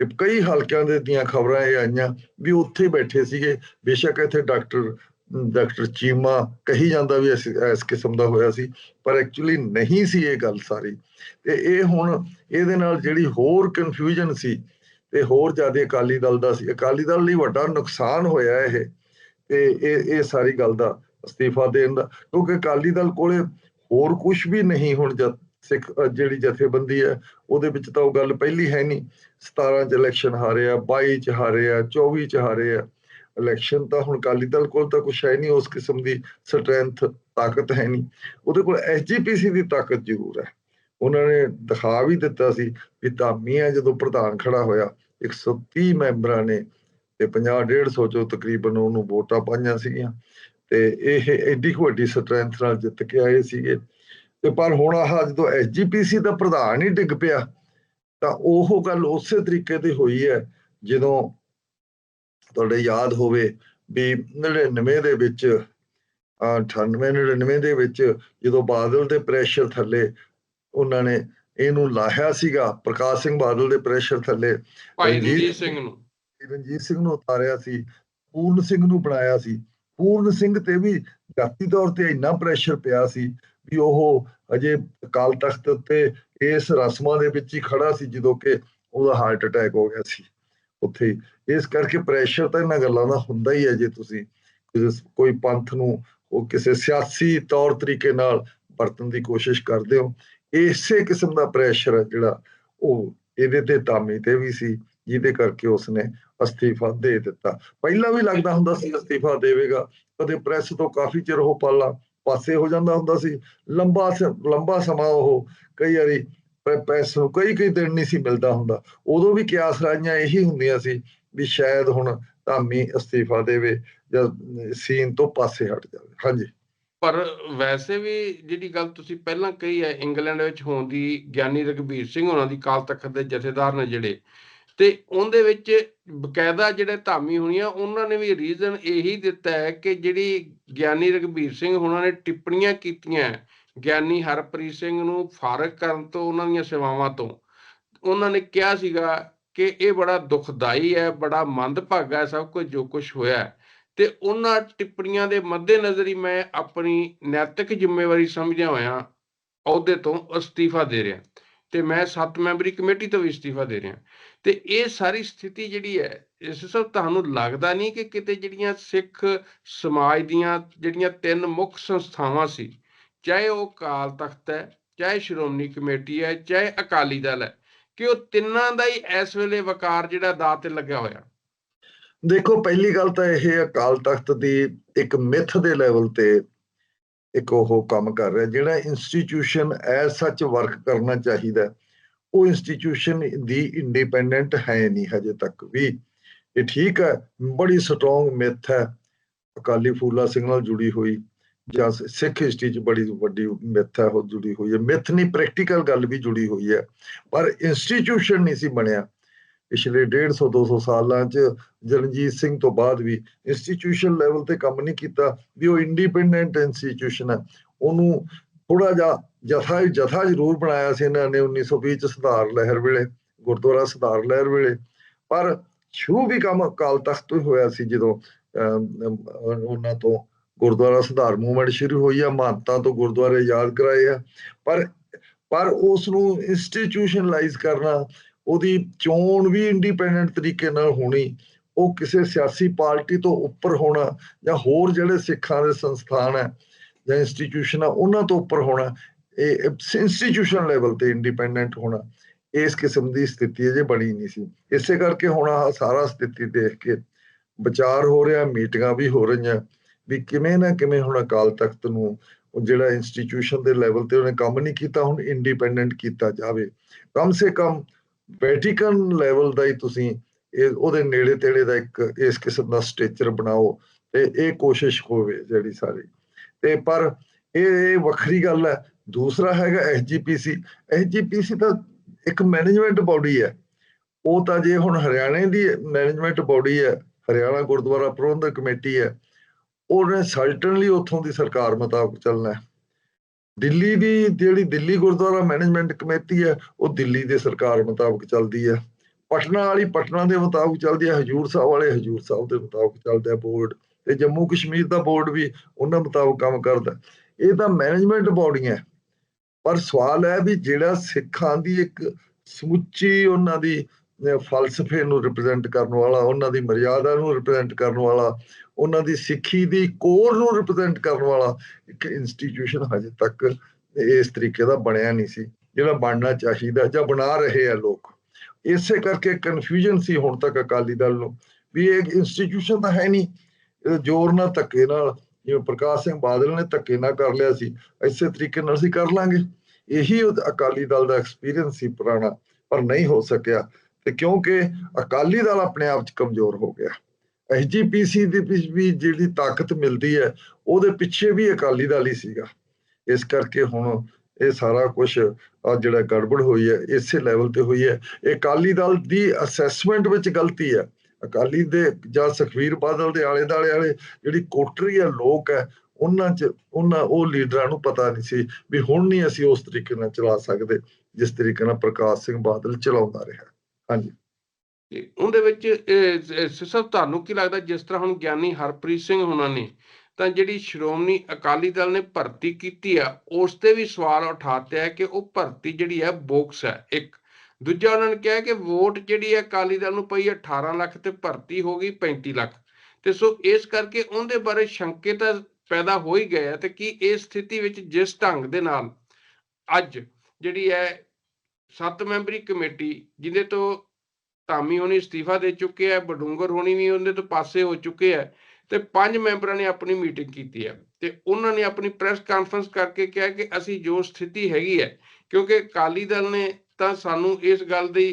ਤੇ ਕਈ ਹਲਕਿਆਂ ਦੇ ਦੀਆਂ ਖਬਰਾਂ ਇਹ ਆਈਆਂ ਵੀ ਉੱਥੇ ਬੈਠੇ ਸੀਗੇ, ਬੇਸ਼ੱਕ ਇੱਥੇ ਡਾਕਟਰ ਡਾਕਟਰ ਚੀਮਾ ਕਹੀ ਜਾਂਦਾ ਵੀ ਇਸ ਕਿਸਮ ਦਾ ਹੋਇਆ ਸੀ, ਪਰ ਐਕਚੁਅਲੀ ਨਹੀਂ ਸੀ ਇਹ ਗੱਲ ਸਾਰੀ। ਤੇ ਇਹ ਹੁਣ ਇਹਦੇ ਨਾਲ ਜਿਹੜੀ ਹੋਰ ਕਨਫਿਊਜ਼ਨ ਸੀ ਤੇ ਹੋਰ ਜ਼ਿਆਦਾ ਅਕਾਲੀ ਦਲ ਦਾ ਸੀ। ਅਕਾਲੀ ਦਲ ਲਈ ਵੱਡਾ ਨੁਕਸਾਨ ਹੋਇਆ ਇਹ, ਤੇ ਇਹ ਇਹ ਸਾਰੀ ਗੱਲ ਦਾ ਅਸਤੀਫਾ ਦੇਣ ਦਾ। ਕਿਉਂਕਿ ਅਕਾਲੀ ਦਲ ਕੋਲੇ ਹੋਰ ਕੁਝ ਵੀ ਨਹੀਂ ਹੁਣ ਜਦ ਸਿੱਖ ਜਿਹੜੀ ਜਥੇਬੰਦੀ ਹੈ, ਉਹਦੇ ਵਿੱਚ ਤਾਂ ਉਹ ਗੱਲ ਪਹਿਲੀ ਹੈ ਨਹੀਂ। 17 ਚ ਇਲੈਕਸ਼ਨ ਹਾਰੇ ਆ 22 ਚ ਹਾਰੇ ਆ 24 ਚ ਹਾਰੇ ਆ ਇਲੈਕਸ਼ਨ ਤਾਂ ਹੁਣ ਅਕਾਲੀ ਦਲ ਕੋਲ ਤਾਂ ਕੁਝ ਹੈ ਨਹੀਂ, ਉਸ ਕਿਸਮ ਦੀ ਸਟਰੈਂਥ, ਤਾਕਤ ਹੈ ਨਹੀਂ। ਉਹਦੇ ਕੋਲ ਐਸਜੀਪੀਸੀ ਦੀ ਤਾਕਤ ਜ਼ਰੂਰ ਹੈ। ਉਹਨਾਂ ਨੇ ਦਿਖਾ ਵੀ ਦਿੱਤਾ ਸੀ ਵੀ ਧਾਮੀ ਹੈ ਜਦੋਂ ਪ੍ਰਧਾਨ ਖੜਾ ਹੋਇਆ 130 ਮੈਂਬਰਾਂ ਨੇ ਤੇ 50 150 ਚੋਂ ਤਕਰੀਬਨ ਉਹਨੂੰ ਵੋਟਾਂ ਪਾਈਆਂ ਸੀਗੀਆਂ। ਤੇ ਇਹ ਐਡੀ ਵੱਡੀ ਸਟਰੈਂਥ ਨਾਲ ਜਿੱਤ ਕੇ ਆਏ ਸੀਗੇ। ਤੇ ਪਰ ਹੁਣ ਆਹ ਜਦੋਂ ਐਸਜੀਪੀਸੀ ਦਾ ਪ੍ਰਧਾਨ ਹੀ ਡਿੱਗ ਪਿਆ, ਤਾਂ ਉਹ ਗੱਲ ਉਸੇ ਤਰੀਕੇ ਦੀ ਹੋਈ ਹੈ, ਜਦੋਂ ਤੁਹਾਡੇ ਯਾਦ ਹੋਵੇ ਵੀ 99 ਦੇ ਵਿੱਚ, ਅਹ 98 99 ਦੇ ਵਿੱਚ ਜਦੋਂ ਬਾਦਲ ਦੇ ਪ੍ਰੈਸ਼ਰ ਥੱਲੇ ਉਹਨਾਂ ਨੇ ਇਹਨੂੰ ਲਾਹਿਆ ਸੀਗਾ ਪ੍ਰਕਾਸ਼ ਸਿੰਘ ਬਾਦਲ ਦੇ ਪ੍ਰੈਸ਼ਰ ਥੱਲੇ। ਭਾਈ ਰਣਜੀਤ ਸਿੰਘ ਨੂੰ। ਰਣਜੀਤ ਸਿੰਘ ਨੂੰ ਉਤਾਰਿਆ ਸੀ। ਪੂਰਨ ਸਿੰਘ ਨੂੰ ਬਣਾਇਆ ਸੀ। ਪੂਰਨ ਸਿੰਘ ਤੇ ਵੀ ਜਾਤੀ ਤੌਰ ਤੇ ਇੰਨਾ ਪ੍ਰੈਸ਼ਰ ਪਿਆ ਸੀ ਵੀ ਉਹ ਅਜੇ ਅਕਾਲ ਤਖਤ ਉੱਤੇ ਇਸ ਰਸਮਾਂ ਦੇ ਵਿੱਚ ਹੀ ਖੜਾ ਸੀ ਜਦੋਂ ਕਿ ਉਹਦਾ ਹਾਰਟ ਅਟੈਕ ਹੋ ਗਿਆ ਸੀ। ਉੱਥੇ। ਇਸ ਕਰਕੇ ਪ੍ਰੈਸ਼ਰ ਤਾਂ ਇਹਨਾਂ ਗੱਲਾਂ ਦਾ ਹੁੰਦਾ ਹੀ ਹੈ ਜੇ ਤੁਸੀਂ ਕੋਈ ਪੰਥ ਨੂੰ ਉਹ ਕਿਸੇ ਸਿਆਸੀ ਤੌਰ ਤਰੀਕੇ ਨਾਲ ਵਰਤਣ ਦੀ ਕੋਸ਼ਿਸ਼ ਕਰਦੇ ਹੋ। ਇਸੇ ਕਿਸਮ ਦਾ ਪ੍ਰੈਸ਼ਰ ਹੈ ਜਿਹੜਾ ਉਹ ਇਹਦੇ ਤੇ ਧਾਮੀ ਤੇ ਵੀ ਸੀ, ਜਿਹਦੇ ਕਰਕੇ ਉਸਨੇ ਅਸਤੀਫਾ ਦੇ ਦਿੱਤਾ। ਪਹਿਲਾਂ ਵੀ ਲੱਗਦਾ ਹੁੰਦਾ ਸੀ ਅਸਤੀਫਾ ਦੇਵੇਗਾ, ਕਦੇ ਪ੍ਰੈਸ ਤੋਂ ਕਾਫੀ ਚਿਰ ਉਹ ਪਾਲਾ, ਪਾਸੇ ਹੋ ਜਾਂਦਾ ਹੁੰਦਾ ਸੀ। ਲੰਬਾ ਲੰਬਾ ਸਮਾਂ ਉਹ ਕਈ ਵਾਰੀ ਪ੍ਰੈਸ ਨੂੰ ਕਈ ਕਈ ਦਿਨ ਨਹੀਂ ਸੀ ਮਿਲਦਾ ਹੁੰਦਾ। ਉਦੋਂ ਵੀ ਕਿਆਸ ਰਾਈਆਂ ਇਹੀ ਹੁੰਦੀਆਂ ਸੀ ਵੀ ਸ਼ਾਇਦ ਹੁਣ ਧਾਮੀ ਅਸਤੀਫਾ ਦੇਵੇ ਜਾਂ ਸੀਨ ਤੋਂ ਪਾਸੇ ਹਟ ਜਾਵੇ। ਹਾਂਜੀ। ਪਰ ਵੈਸੇ ਵੀ ਜਿਹੜੀ ਗੱਲ ਤੁਸੀਂ ਪਹਿਲਾਂ ਕਹੀ ਹੈ, ਇੰਗਲੈਂਡ ਵਿੱਚ ਹੋਣ ਦੀ ਗਿਆਨੀ ਰਘਬੀਰ ਸਿੰਘ ਉਹਨਾਂ ਦੀ ਕਾਲ ਤਖਤ ਦੇ ਜਥੇਦਾਰ ਨੇ ਜਿਹੜੇ, ਤੇ ਉਹਦੇ ਵਿੱਚ ਬਕਾਇਦਾ ਜਿਹੜੇ ਧਾਮੀ ਹੋਣੀਆਂ, ਉਹਨਾਂ ਨੇ ਵੀ ਰੀਜ਼ਨ ਇਹੀ ਦਿੱਤਾ ਹੈ ਕਿ ਜਿਹੜੀ ਗਿਆਨੀ ਰਘਬੀਰ ਸਿੰਘ ਉਹਨਾਂ ਨੇ ਟਿੱਪਣੀਆਂ ਕੀਤੀਆਂ ਗਿਆਨੀ ਹਰਪ੍ਰੀਤ ਸਿੰਘ ਨੂੰ ਫਾਰਗ ਕਰਨ ਤੋਂ ਉਹਨਾਂ ਦੀਆਂ ਸੇਵਾਵਾਂ ਤੋਂ, ਉਹਨਾਂ ਨੇ ਕਿਹਾ ਸੀਗਾ ਕਿ ਇਹ ਬੜਾ ਦੁਖਦਾਈ ਹੈ, ਬੜਾ ਮੰਦਭਾਗਾ ਸਭ ਕੁਝ ਜੋ ਕੁਝ ਹੋਇਆ ਹੈ। ਤੇ ਉਹਨਾਂ ਟਿੱਪਣੀਆਂ ਦੇ ਮੱਦੇਨਜ਼ਰ ਹੀ ਮੈਂ ਆਪਣੀ ਨੈਤਿਕ ਜ਼ਿੰਮੇਵਾਰੀ ਸਮਝਿਆ ਹੋਇਆ, ਅਹੁਦੇ ਤੋਂ ਅਸਤੀਫਾ ਦੇ ਰਿਹਾ। ਤੇ ਮੈਂ ਸੱਤ ਮੈਂਬਰੀ ਕਮੇਟੀ ਤੋਂ ਵੀ ਅਸਤੀਫਾ ਦੇ ਰਿਹਾ। ਤੇ ਇਹ ਸਾਰੀ ਸਥਿਤੀ ਜਿਹੜੀ ਹੈ, ਇਸ ਸਭ ਤੁਹਾਨੂੰ ਲੱਗਦਾ ਨਹੀਂ ਕਿ ਕਿਤੇ ਜਿਹੜੀਆਂ ਸਿੱਖ ਸਮਾਜ ਦੀਆਂ ਜਿਹੜੀਆਂ ਤਿੰਨ ਮੁੱਖ ਸੰਸਥਾਵਾਂ ਸੀ, ਚਾਹੇ ਉਹ ਕਾਲ ਤਖਤ ਹੈ, ਚਾਹੇ ਸ਼੍ਰੋਮਣੀ ਕਮੇਟੀ ਹੈ, ਚਾਹੇ ਅਕਾਲੀ ਦਲ ਹੈ, ਕਿ ਉਹ ਤਿੰਨਾਂ ਦਾ ਹੀ ਇਸ ਵੇਲੇ ਵਕਾਰ ਜਿਹੜਾ ਦਾਅ ਤੇ ਲੱਗਿਆ ਹੋਇਆ। ਦੇਖੋ, ਪਹਿਲੀ ਗੱਲ ਤਾਂ ਇਹ ਅਕਾਲ ਤਖਤ ਦੀ ਇੱਕ ਮਿੱਥ ਦੇ ਲੈਵਲ ਤੇ ਇੱਕ ਉਹ ਕੰਮ ਕਰ ਰਿਹਾ, ਜਿਹੜਾ ਇੰਸਟੀਟਿਊਸ਼ਨ ਐਸ ਸੱਚ ਵਰਕ ਕਰਨਾ ਚਾਹੀਦਾ। ਉਹ ਇੰਸਟੀਟਿਊਸ਼ਨ ਦੀ ਇੰਡੀਪੈਂਡੈਂਟ ਹੈ ਨਹੀਂ ਹਜੇ ਤੱਕ ਵੀ। ਇਹ ਠੀਕ ਹੈ, ਬੜੀ ਸਟਰੋਂਗ ਮਿੱਥ ਹੈ। ਅਕਾਲੀ ਫੂਲਾ ਸਿੰਘ ਨਾਲ ਜੁੜੀ ਹੋਈ, ਜਾਂ ਸਿੱਖ ਹਿਸਟਰੀ 'ਚ ਬੜੀ ਵੱਡੀ ਮਿੱਥ ਹੈ, ਉਹ ਜੁੜੀ ਹੋਈ ਹੈ। ਮਿੱਥ ਨਹੀਂ ਪ੍ਰੈਕਟੀਕਲ ਗੱਲ ਵੀ ਜੁੜੀ ਹੋਈ ਹੈ। ਪਰ ਇੰਸਟੀਟਿਊਸ਼ਨ ਨਹੀਂ ਸੀ ਬਣਿਆ। ਪਿਛਲੇ 150 200 ਸਾਲਾਂ 'ਚ ਜਰਨਜੀਤ ਸਿੰਘ ਤੋਂ ਬਾਅਦ ਵੀ ਇੰਸਟੀਟਿਊਸ਼ਨ ਲੈਵਲ ਤੇ ਕੰਮ ਨਹੀਂ ਕੀਤਾ ਵੀ ਉਹ ਇੰਡੀਪੈਂਡੈਂਟ ਇੰਸਟੀਟਿਊਸ਼ਨ ਹੈ। ਉਹਨੂੰ ਥੋੜਾ ਜਿਹਾ ਜਥਾ ਜਥਾ ਜ਼ਰੂਰ ਬਣਾਇਆ ਸੀ ਇਹਨਾਂ ਨੇ 1920 ਚ ਸੁਧਾਰ ਲਹਿਰ ਵੇਲੇ ਗੁਰਦੁਆਰਾ ਸੁਧਾਰ ਲਹਿਰ ਵੇਲੇ। ਪਰ ਸ਼ੁਰੂ ਵੀ ਕੰਮ ਅਕਾਲ ਤਖਤ ਤੋਂ ਹੀ ਹੋਇਆ ਸੀ ਜਦੋਂ ਅਮ, ਉਹਨਾਂ ਤੋਂ ਗੁਰਦੁਆਰਾ ਸੁਧਾਰ ਮੂਵਮੈਂਟ ਸ਼ੁਰੂ ਹੋਈ ਆ ਮਹੰਤਾਂ ਤੋਂ ਗੁਰਦੁਆਰੇ ਯਾਦ ਕਰਾਏ ਆ। ਪਰ ਪਰ ਉਸ ਨੂੰ ਇੰਸਟੀਟਿਊਸ਼ਨਲਾਈਜ਼ ਕਰਨਾ ਉਹਦੀ ਚੋਣ ਵੀ ਇੰਡੀਪੈਂਡੈਂਟ ਤਰੀਕੇ ਨਾਲ ਹੋਣੀ, ਉਹ ਕਿਸੇ ਸਿਆਸੀ ਪਾਰਟੀ ਤੋਂ ਉੱਪਰ ਹੋਣਾ ਜਾਂ ਹੋਰ ਜਿਹੜੇ ਸਿੱਖਾਂ ਦੇ ਸੰਸਥਾਨ ਹੈ ਜਾਂ ਇੰਸਟੀਟਿਊਸ਼ਨ ਆ ਉਹਨਾਂ ਤੋਂ ਉੱਪਰ ਹੋਣਾ, ਇਹ ਇੰਸਟੀਟਿਊਸ਼ਨ ਲੈਵਲ ਤੇ ਇੰਡੀਪੈਂਡੈਂਟ ਹੋਣਾ, ਇਸ ਕਿਸਮ ਦੀ ਸਥਿਤੀ ਅਜੇ ਬਣੀ ਨਹੀਂ ਸੀ। ਇਸੇ ਕਰਕੇ ਹੁਣ ਆਹ ਸਾਰਾ ਸਥਿਤੀ ਦੇਖ ਕੇ ਵਿਚਾਰ ਹੋ ਰਿਹਾ, ਮੀਟਿੰਗਾਂ ਵੀ ਹੋ ਰਹੀਆਂ, ਵੀ ਕਿਵੇਂ ਨਾ ਕਿਵੇਂ ਹੁਣ ਅਕਾਲ ਤਖਤ ਨੂੰ ਉਹ ਜਿਹੜਾ ਇੰਸਟੀਟਿਊਸ਼ਨ ਦੇ ਲੈਵਲ ਤੇ ਉਹਨੇ ਕੰਮ ਨਹੀਂ ਕੀਤਾ, ਹੁਣ ਇੰਡੀਪੈਂਡੈਂਟ ਕੀਤਾ ਜਾਵੇ। ਕਮ ਸੇ ਕਮ ਵੈਟੀਕਨ ਲੈਵਲ ਦਾ ਹੀ ਤੁਸੀਂ ਇਹ ਉਹਦੇ ਨੇੜੇ ਤੇੜੇ ਦਾ ਇੱਕ ਇਸ ਕਿਸਮ ਦਾ ਸਟ੍ਰਕਚਰ ਬਣਾਓ ਤੇ ਇਹ ਕੋਸ਼ਿਸ਼ ਹੋਵੇ ਜਿਹੜੀ ਸਾਰੀ। ਤੇ ਪਰ ਇਹ ਇਹ ਵੱਖਰੀ ਗੱਲ ਹੈ। ਦੂਸਰਾ ਹੈਗਾ ਐਸਜੀਪੀਸੀ ਐਸਜੀਪੀਸੀ ਤਾਂ ਇੱਕ ਮੈਨੇਜਮੈਂਟ ਬਾਡੀ ਹੈ। ਉਹ ਤਾਂ ਜੇ ਹੁਣ ਹਰਿਆਣੇ ਦੀ ਮੈਨੇਜਮੈਂਟ ਬਾਡੀ ਹੈ, ਹਰਿਆਣਾ ਗੁਰਦੁਆਰਾ ਪ੍ਰਬੰਧਕ ਕਮੇਟੀ ਹੈ, ਉਹਨੇ ਸਰਟਨਲੀ ਉੱਥੋਂ ਦੀ ਸਰਕਾਰ ਮੁਤਾਬਕ ਚੱਲਣਾ ਹੈ। ਦਿੱਲੀ ਦੀ ਜਿਹੜੀ ਦਿੱਲੀ ਗੁਰਦੁਆਰਾ ਮੈਨੇਜਮੈਂਟ ਕਮੇਟੀ ਹੈ, ਉਹ ਦਿੱਲੀ ਦੇ ਸਰਕਾਰ ਮੁਤਾਬਕ ਚੱਲਦੀ ਹੈ ਪਟਨਾ ਵਾਲੀ ਪਟਨਾ ਦੇ ਮੁਤਾਬਕ ਚੱਲਦੀ ਹੈ, ਹਜੂਰ ਸਾਹਿਬ ਵਾਲੇ ਹਜੂਰ ਸਾਹਿਬ ਦੇ ਮੁਤਾਬਕ ਚੱਲਦਾ ਹੈ ਬੋਰਡ ਤੇ ਜੰਮੂ ਕਸ਼ਮੀਰ ਦਾ ਬੋਰਡ ਵੀ ਉਹਨਾਂ ਮੁਤਾਬਕ ਕੰਮ ਕਰਦਾ ਇਹ ਤਾਂ ਮੈਨੇਜਮੈਂਟ ਬਾਡੀਆਂ ਹੈ। ਪਰ ਸਵਾਲ ਹੈ ਵੀ ਜਿਹੜਾ ਸਿੱਖਾਂ ਦੀ ਇੱਕ ਸਮੁੱਚੀ ਉਹਨਾਂ ਦੀ ਫਲਸਫੇ ਨੂੰ ਰਿਪਰੈਜ਼ੈਂਟ ਕਰਨ ਵਾਲਾ, ਉਹਨਾਂ ਦੀ ਮਰਿਆਦਾ ਨੂੰ ਰਿਪਰੈਜ਼ੈਂਟ ਕਰਨ ਵਾਲਾ ਉਹਨਾਂ ਦੀ ਸਿੱਖੀ ਦੀ ਕੋਰ ਨੂੰ ਰਿਪਰੈਜ਼ੈਂਟ ਕਰਨ ਵਾਲਾ ਇੱਕ ਇੰਸਟੀਟਿਊਸ਼ਨ ਹਜੇ ਤੱਕ ਇਸ ਤਰੀਕੇ ਦਾ ਬਣਿਆ ਨਹੀਂ ਸੀ, ਜਿਹੜਾ ਬਣਨਾ ਚਾਹੀਦਾ ਜਾਂ ਬਣਾ ਰਹੇ ਆ ਲੋਕ। ਇਸੇ ਕਰਕੇ ਕਨਫਿਊਜ਼ਨ ਸੀ ਹੁਣ ਤੱਕ ਅਕਾਲੀ ਦਲ ਨੂੰ, ਵੀ ਇਹ ਇੰਸਟੀਟਿਊਸ਼ਨ ਤਾਂ ਹੈ ਨਹੀਂ। ਇਹ ਜ਼ੋਰ ਨਾਲ ਧੱਕੇ ਨਾਲ, ਜਿਵੇਂ ਪ੍ਰਕਾਸ਼ ਸਿੰਘ ਬਾਦਲ ਨੇ ਧੱਕੇ ਨਾਲ ਕਰ ਲਿਆ ਸੀ, ਇਸੇ ਤਰੀਕੇ ਨਾਲ ਅਸੀਂ ਕਰ ਲਾਂਗੇ। ਇਹੀ ਅਕਾਲੀ ਦਲ ਦਾ ਐਕਸਪੀਰੀਅੰਸ ਸੀ ਪੁਰਾਣਾ, ਪਰ ਨਹੀਂ ਹੋ ਸਕਿਆ, ਤੇ ਕਿਉਂਕਿ ਅਕਾਲੀ ਦਲ ਆਪਣੇ ਆਪ 'ਚ ਕਮਜ਼ੋਰ ਹੋ ਗਿਆ। ਐਸਜੀਪੀਸੀ ਦੇ ਵਿੱਚ ਵੀ ਜਿਹੜੀ ਤਾਕਤ ਮਿਲਦੀ ਹੈ, ਉਹਦੇ ਪਿੱਛੇ ਵੀ ਅਕਾਲੀ ਦਲ ਹੀ ਸੀਗਾ। ਇਸ ਕਰਕੇ ਹੁਣ ਇਹ ਸਾਰਾ ਕੁਝ ਆ ਜਿਹੜਾ ਗੜਬੜ ਹੋਈ ਹੈ, ਇਸੇ ਲੈਵਲ ਤੇ ਹੋਈ ਹੈ। ਇਹ ਅਕਾਲੀ ਦਲ ਦੀ ਅਸੈਸਮੈਂਟ ਵਿੱਚ ਗਲਤੀ ਹੈ। ਅਕਾਲੀ ਦੇ ਜਾਂ ਸੁਖਵੀਰ ਬਾਦਲ ਦੇ ਆਲੇ ਦਾਲੇ ਵਾਲੇ ਜਿਹੜੀ ਕੋਟਰੀ ਹੈ, ਲੋਕ ਹੈ, ਉਹਨਾਂ ਚ, ਉਹਨਾਂ, ਉਹ ਲੀਡਰਾਂ ਨੂੰ ਪਤਾ ਨਹੀਂ ਸੀ ਵੀ ਹੁਣ ਨਹੀਂ ਅਸੀਂ ਉਸ ਤਰੀਕੇ ਨਾਲ ਚਲਾ ਸਕਦੇ, ਜਿਸ ਤਰੀਕੇ ਨਾਲ ਪ੍ਰਕਾਸ਼ ਸਿੰਘ ਬਾਦਲ ਚਲਾਉਂਦਾ ਰਿਹਾ। ਹਾਂਜੀ। ਤੇ ਉਹਦੇ ਵਿੱਚ ਸਿਸਬ ਤੁਹਾਨੂੰ ਕੀ ਲੱਗਦਾ ਜਿਸ ਤਰ੍ਹਾਂ ਹੁਣ ਗਿਆਨੀ ਹਰਪ੍ਰੀਤ ਸਿੰਘ ਹੁਣਾਂ ਨੇ, ਤਾਂ ਜਿਹੜੀ ਸ਼੍ਰੋਮਣੀ ਅਕਾਲੀ ਦਲ ਨੇ ਭਰਤੀ ਕੀਤੀ ਆ, ਉਸ ਤੇ ਵੀ ਸਵਾਲ ਉਠਾਤੇ ਹੈ ਕਿ ਉਹ ਭਰਤੀ ਜਿਹੜੀ ਹੈ ਬੋਕਸ ਹੈ, ਇੱਕ। ਦੂਜਾ ਉਹਨਾਂ ਨੇ ਕਿਹਾ ਕਿ ਵੋਟ ਜਿਹੜੀ ਹੈ ਅਕਾਲੀ ਦਲ ਨੂੰ ਪਈ 18 ਲੱਖ ਤੇ ਭਰਤੀ ਹੋ ਗਈ 35 ਲੱਖ। ਤੇ ਸੋ ਇਸ ਕਰਕੇ ਉਹਦੇ ਬਾਰੇ ਸ਼ੰਕੇ ਤਾਂ ਪੈਦਾ ਹੋ ਹੀ ਗਏ ਆ, ਤੇ ਕੀ ਇਸ ਸਥਿਤੀ ਵਿੱਚ ਜਿਸ ਢੰਗ ਦੇ ਨਾਲ ਅੱਜ ਜਿਹੜੀ ਹੈ ਸੱਤ ਮੈਂਬਰੀ ਕਮੇਟੀ, ਜਿਹਦੇ ਤੋਂ ਧਾਮੀ ਹੋਣੀ, ਅਸਤੀਫਾ ਦੇ ਚੁੱਕੇ ਆ ਬਡੂੰਗਰ ਹੋਣੀ ਵੀ ਉਹਦੇ ਤੋਂ ਪਾਸੇ ਹੋ ਚੁੱਕੇ ਆ ਤੇ ਪੰਜ ਮੈਂਬਰਾਂ ਨੇ ਆਪਣੀ ਮੀਟਿੰਗ ਕੀਤੀ ਹੈ ਤੇ ਉਹਨਾਂ ਨੇ ਆਪਣੀ ਪ੍ਰੈਸ ਕਾਨਫਰੰਸ ਕਰਕੇ ਕਿਹਾ ਕਿ ਅਸੀਂ ਜੋ ਸਥਿਤੀ ਹੈਗੀ ਹੈ ਕਿਉਂਕਿ ਅਕਾਲੀ ਦਲ ਨੇ ਤਾਂ ਸਾਨੂੰ ਇਸ ਗੱਲ ਦੀ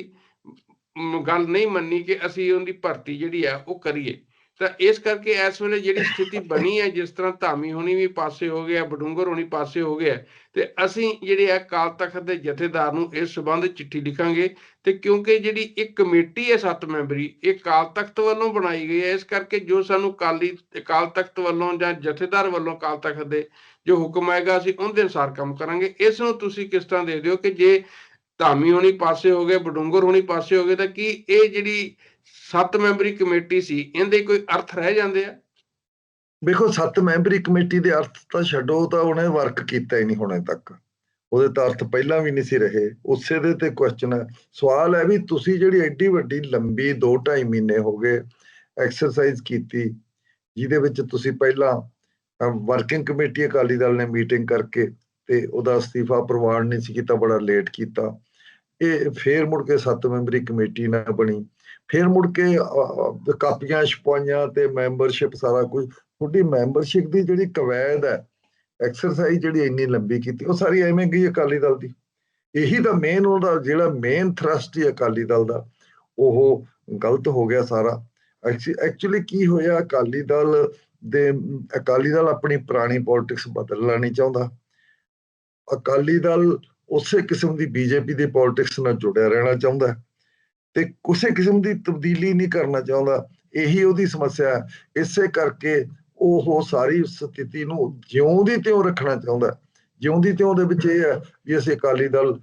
ਗੱਲ ਨਹੀਂ ਮੰਨੀ ਕਿ ਅਸੀਂ ਉਹਦੀ ਭਰਤੀ ਜਿਹੜੀ ਆ ਉਹ ਕਰੀਏ। ਤਾਂ ਇਸ ਕਰਕੇ ਇਸ ਵੇਲੇ ਜਿਹੜੀ ਸਥਿਤੀ ਬਣੀ ਹੈ, ਜਿਸ ਤਰ੍ਹਾਂ ਧਾਮੀ ਹੋਣੀ ਵੀ ਪਾਸੇ ਹੋ ਗਿਆ, ਬਡੂੰਗਰ ਹੋਣੀ ਪਾਸੇ ਹੋ ਗਿਆ, ਤੇ ਅਸੀਂ ਜਿਹੜੇ ਆ ਅਕਾਲ ਤਖਤ ਦੇ ਜਥੇਦਾਰ ਨੂੰ ਇਸ ਸਬੰਧ ਚਿੱਠੀ ਲਿਖਾਂਗੇ ਤੇ ਕਿਉਂਕਿ ਜਿਹੜੀ ਇੱਕ ਕਮੇਟੀ ਹੈ ਸੱਤ ਮੈਂਬਰੀ, ਇਹ ਅਕਾਲ ਤਖਤ ਵੱਲੋਂ ਬਣਾਈ ਗਈ ਹੈ। ਇਸ ਕਰਕੇ ਜੋ ਸਾਨੂੰ ਕਾਲੀ ਅਕਾਲ ਤਖਤ ਵੱਲੋਂ ਜਾਂ ਜਥੇਦਾਰ ਵੱਲੋਂ ਅਕਾਲ ਤਖਤ ਦੇ ਜੋ ਹੁਕਮ ਆਏਗਾ, ਅਸੀਂ ਉਹਦੇ ਅਨੁਸਾਰ ਕੰਮ ਕਰਾਂਗੇ। ਇਸ ਨੂੰ ਤੁਸੀਂ ਕਿਸ ਤਰ੍ਹਾਂ ਦੇਖਦੇ ਹੋ ਕਿ ਜੇ ਧਾਮੀ ਹੋਣੀ ਪਾਸੇ ਹੋ ਗਏ ਬਡੂੰਗਰ ਹੋਣੀ ਪਾਸੇ ਹੋ ਗਏ ਤਾਂ ਕੀ ਇਹ ਜਿਹੜੀ ਸੱਤ ਮੈਂਬਰੀ ਕਮੇਟੀ ਸੀ, ਇਹਦੇ ਕੋਈ ਅਰਥ ਰਹਿ ਜਾਂਦੇ ਆ? ਵੇਖੋ ਸੱਤ ਮੈਂਬਰੀ ਕਮੇਟੀ ਦੇ ਅਰਥ ਤਾਂ ਛੱਡੋ ਤਾਂ ਉਹਨੇ ਵਰਕ ਕੀਤਾ ਹੀ ਨਹੀਂ ਹੁਣੇ ਤੱਕ। ਉਹਦੇ ਤਾਂ ਅਰਥ ਪਹਿਲਾਂ ਵੀ ਨਹੀਂ ਸੀ ਰਹੇ। ਉਸੇ ਦੇ ਤੇ ਕੁਐਸਚਨ ਹੈ। ਸਵਾਲ ਹੈ ਵੀ ਤੁਸੀਂ ਜਿਹੜੀ ਐਡੀ ਵੱਡੀ ਲੰਬੀ 2.5 ਮਹੀਨੇ ਹੋ ਗਏ ਐਕਸਰਸਾਈਜ਼ ਕੀਤੀ, ਜਿਹਦੇ ਵਿੱਚ ਤੁਸੀਂ ਪਹਿਲਾਂ ਵਰਕਿੰਗ ਕਮੇਟੀ ਅਕਾਲੀ ਦਲ ਨੇ ਮੀਟਿੰਗ ਕਰਕੇ ਤੇ ਉਹਦਾ ਅਸਤੀਫਾ ਪ੍ਰਵਾਨ ਨਹੀਂ ਸੀ ਕੀਤਾ, ਬੜਾ ਲੇਟ ਕੀਤਾ। ਇਹ ਫੇਰ ਮੁੜ ਕੇ ਸੱਤ ਮੈਂਬਰੀ ਕਮੇਟੀ ਨਾ ਬਣੀ। ਫਿਰ ਮੁੜ ਕੇ ਕਾਪੀਆਂ ਛਪਾਈਆਂ ਤੇ ਮੈਂਬਰਸ਼ਿਪ ਸਾਰਾ ਕੁਝ। ਤੁਹਾਡੀ ਮੈਂਬਰਸ਼ਿਪ ਦੀ ਜਿਹੜੀ ਕਵੈਦ ਹੈ ਐਕਸਰਸਾਈਜ਼ ਜਿਹੜੀ ਇੰਨੀ ਲੰਬੀ ਕੀਤੀ, ਉਹ ਸਾਰੀ ਐਵੇਂ ਗਈ ਅਕਾਲੀ ਦਲ ਦੀ। ਇਹੀ ਤਾਂ ਮੇਨ ਉਹਦਾ, ਜਿਹੜਾ ਮੇਨ ਥਰਸਟ ਹੀ ਅਕਾਲੀ ਦਲ ਦਾ। ਉਹ ਗਲਤ ਹੋ ਗਿਆ ਸਾਰਾ। ਐਕਚੁਅਲੀ ਕੀ ਹੋਇਆ, ਅਕਾਲੀ ਦਲ ਦੇ, ਅਕਾਲੀ ਦਲ ਆਪਣੀ ਪੁਰਾਣੀ ਪੋਲਿਟਿਕਸ ਬਦਲਣਾ ਨਹੀਂ ਚਾਹੁੰਦਾ। ਅਕਾਲੀ ਦਲ ਉਸੇ ਕਿਸਮ ਦੀ ਬੀਜੇਪੀ ਦੀ ਪੋਲਿਟਿਕਸ ਨਾਲ ਜੁੜਿਆ ਰਹਿਣਾ ਚਾਹੁੰਦਾ। ਹੈ ਤੇ ਕਿਸੇ ਕਿਸਮ ਦੀ ਤਬਦੀਲੀ ਨਹੀਂ ਕਰਨਾ ਚਾਹੁੰਦਾ। ਇਹੀ ਉਹਦੀ ਸਮੱਸਿਆ ਹੈ। ਇਸੇ ਕਰਕੇ ਉਹ ਸਾਰੀ ਸਥਿਤੀ ਨੂੰ ਜਿਉਂ ਦੀ ਤਿਉਂ ਰੱਖਣਾ ਚਾਹੁੰਦਾ ਜਿਉਂਦੀ ਤਿਉਂ ਦੇ ਵਿੱਚ ਇਹ ਹੈ ਵੀ ਅਸੀਂ ਅਕਾਲੀ ਦਲ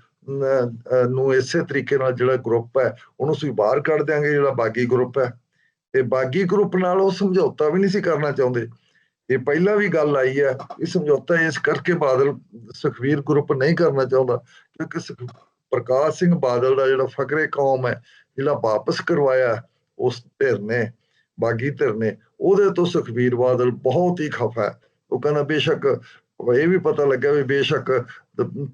ਨੂੰ ਇਸੇ ਤਰੀਕੇ ਨਾਲ ਜਿਹੜਾ ਗਰੁੱਪ ਹੈ, ਉਹਨੂੰ ਅਸੀਂ ਬਾਹਰ ਕੱਢ ਦਿਆਂਗੇ, ਜਿਹੜਾ ਬਾਗੀ ਗਰੁੱਪ ਹੈ। ਤੇ ਬਾਗੀ ਗਰੁੱਪ ਨਾਲ ਉਹ ਸਮਝੌਤਾ ਵੀ ਨਹੀਂ ਸੀ ਕਰਨਾ ਚਾਹੁੰਦੇ। ਇਹ ਪਹਿਲਾਂ ਵੀ ਗੱਲ ਆਈ ਹੈ ਇਹ ਸਮਝੌਤਾ ਇਸ ਕਰਕੇ ਬਾਦਲ, ਸੁਖਵੀਰ ਗਰੁੱਪ ਨਹੀਂ ਕਰਨਾ ਚਾਹੁੰਦਾ ਕਿਉਂਕਿ ਸੁਖ- ਪ੍ਰਕਾਸ਼ ਸਿੰਘ ਬਾਦਲ ਦਾ ਜਿਹੜਾ ਫਕਰੇ ਕੌਮ ਹੈ ਜਿਹੜਾ ਵਾਪਸ ਕਰਵਾਇਆ ਉਸ ਧਿਰ ਨੇ, ਬਾਗੀ ਧਿਰ ਨੇ, ਉਹਦੇ ਤੋਂ ਸੁਖਬੀਰ ਬਾਦਲ ਬਹੁਤ ਹੀ ਖਫਾ ਉਹ ਕਹਿੰਦਾ, ਬੇਸ਼ੱਕ ਇਹ ਵੀ ਪਤਾ ਲੱਗਾ ਵੀ ਬੇਸ਼ੱਕ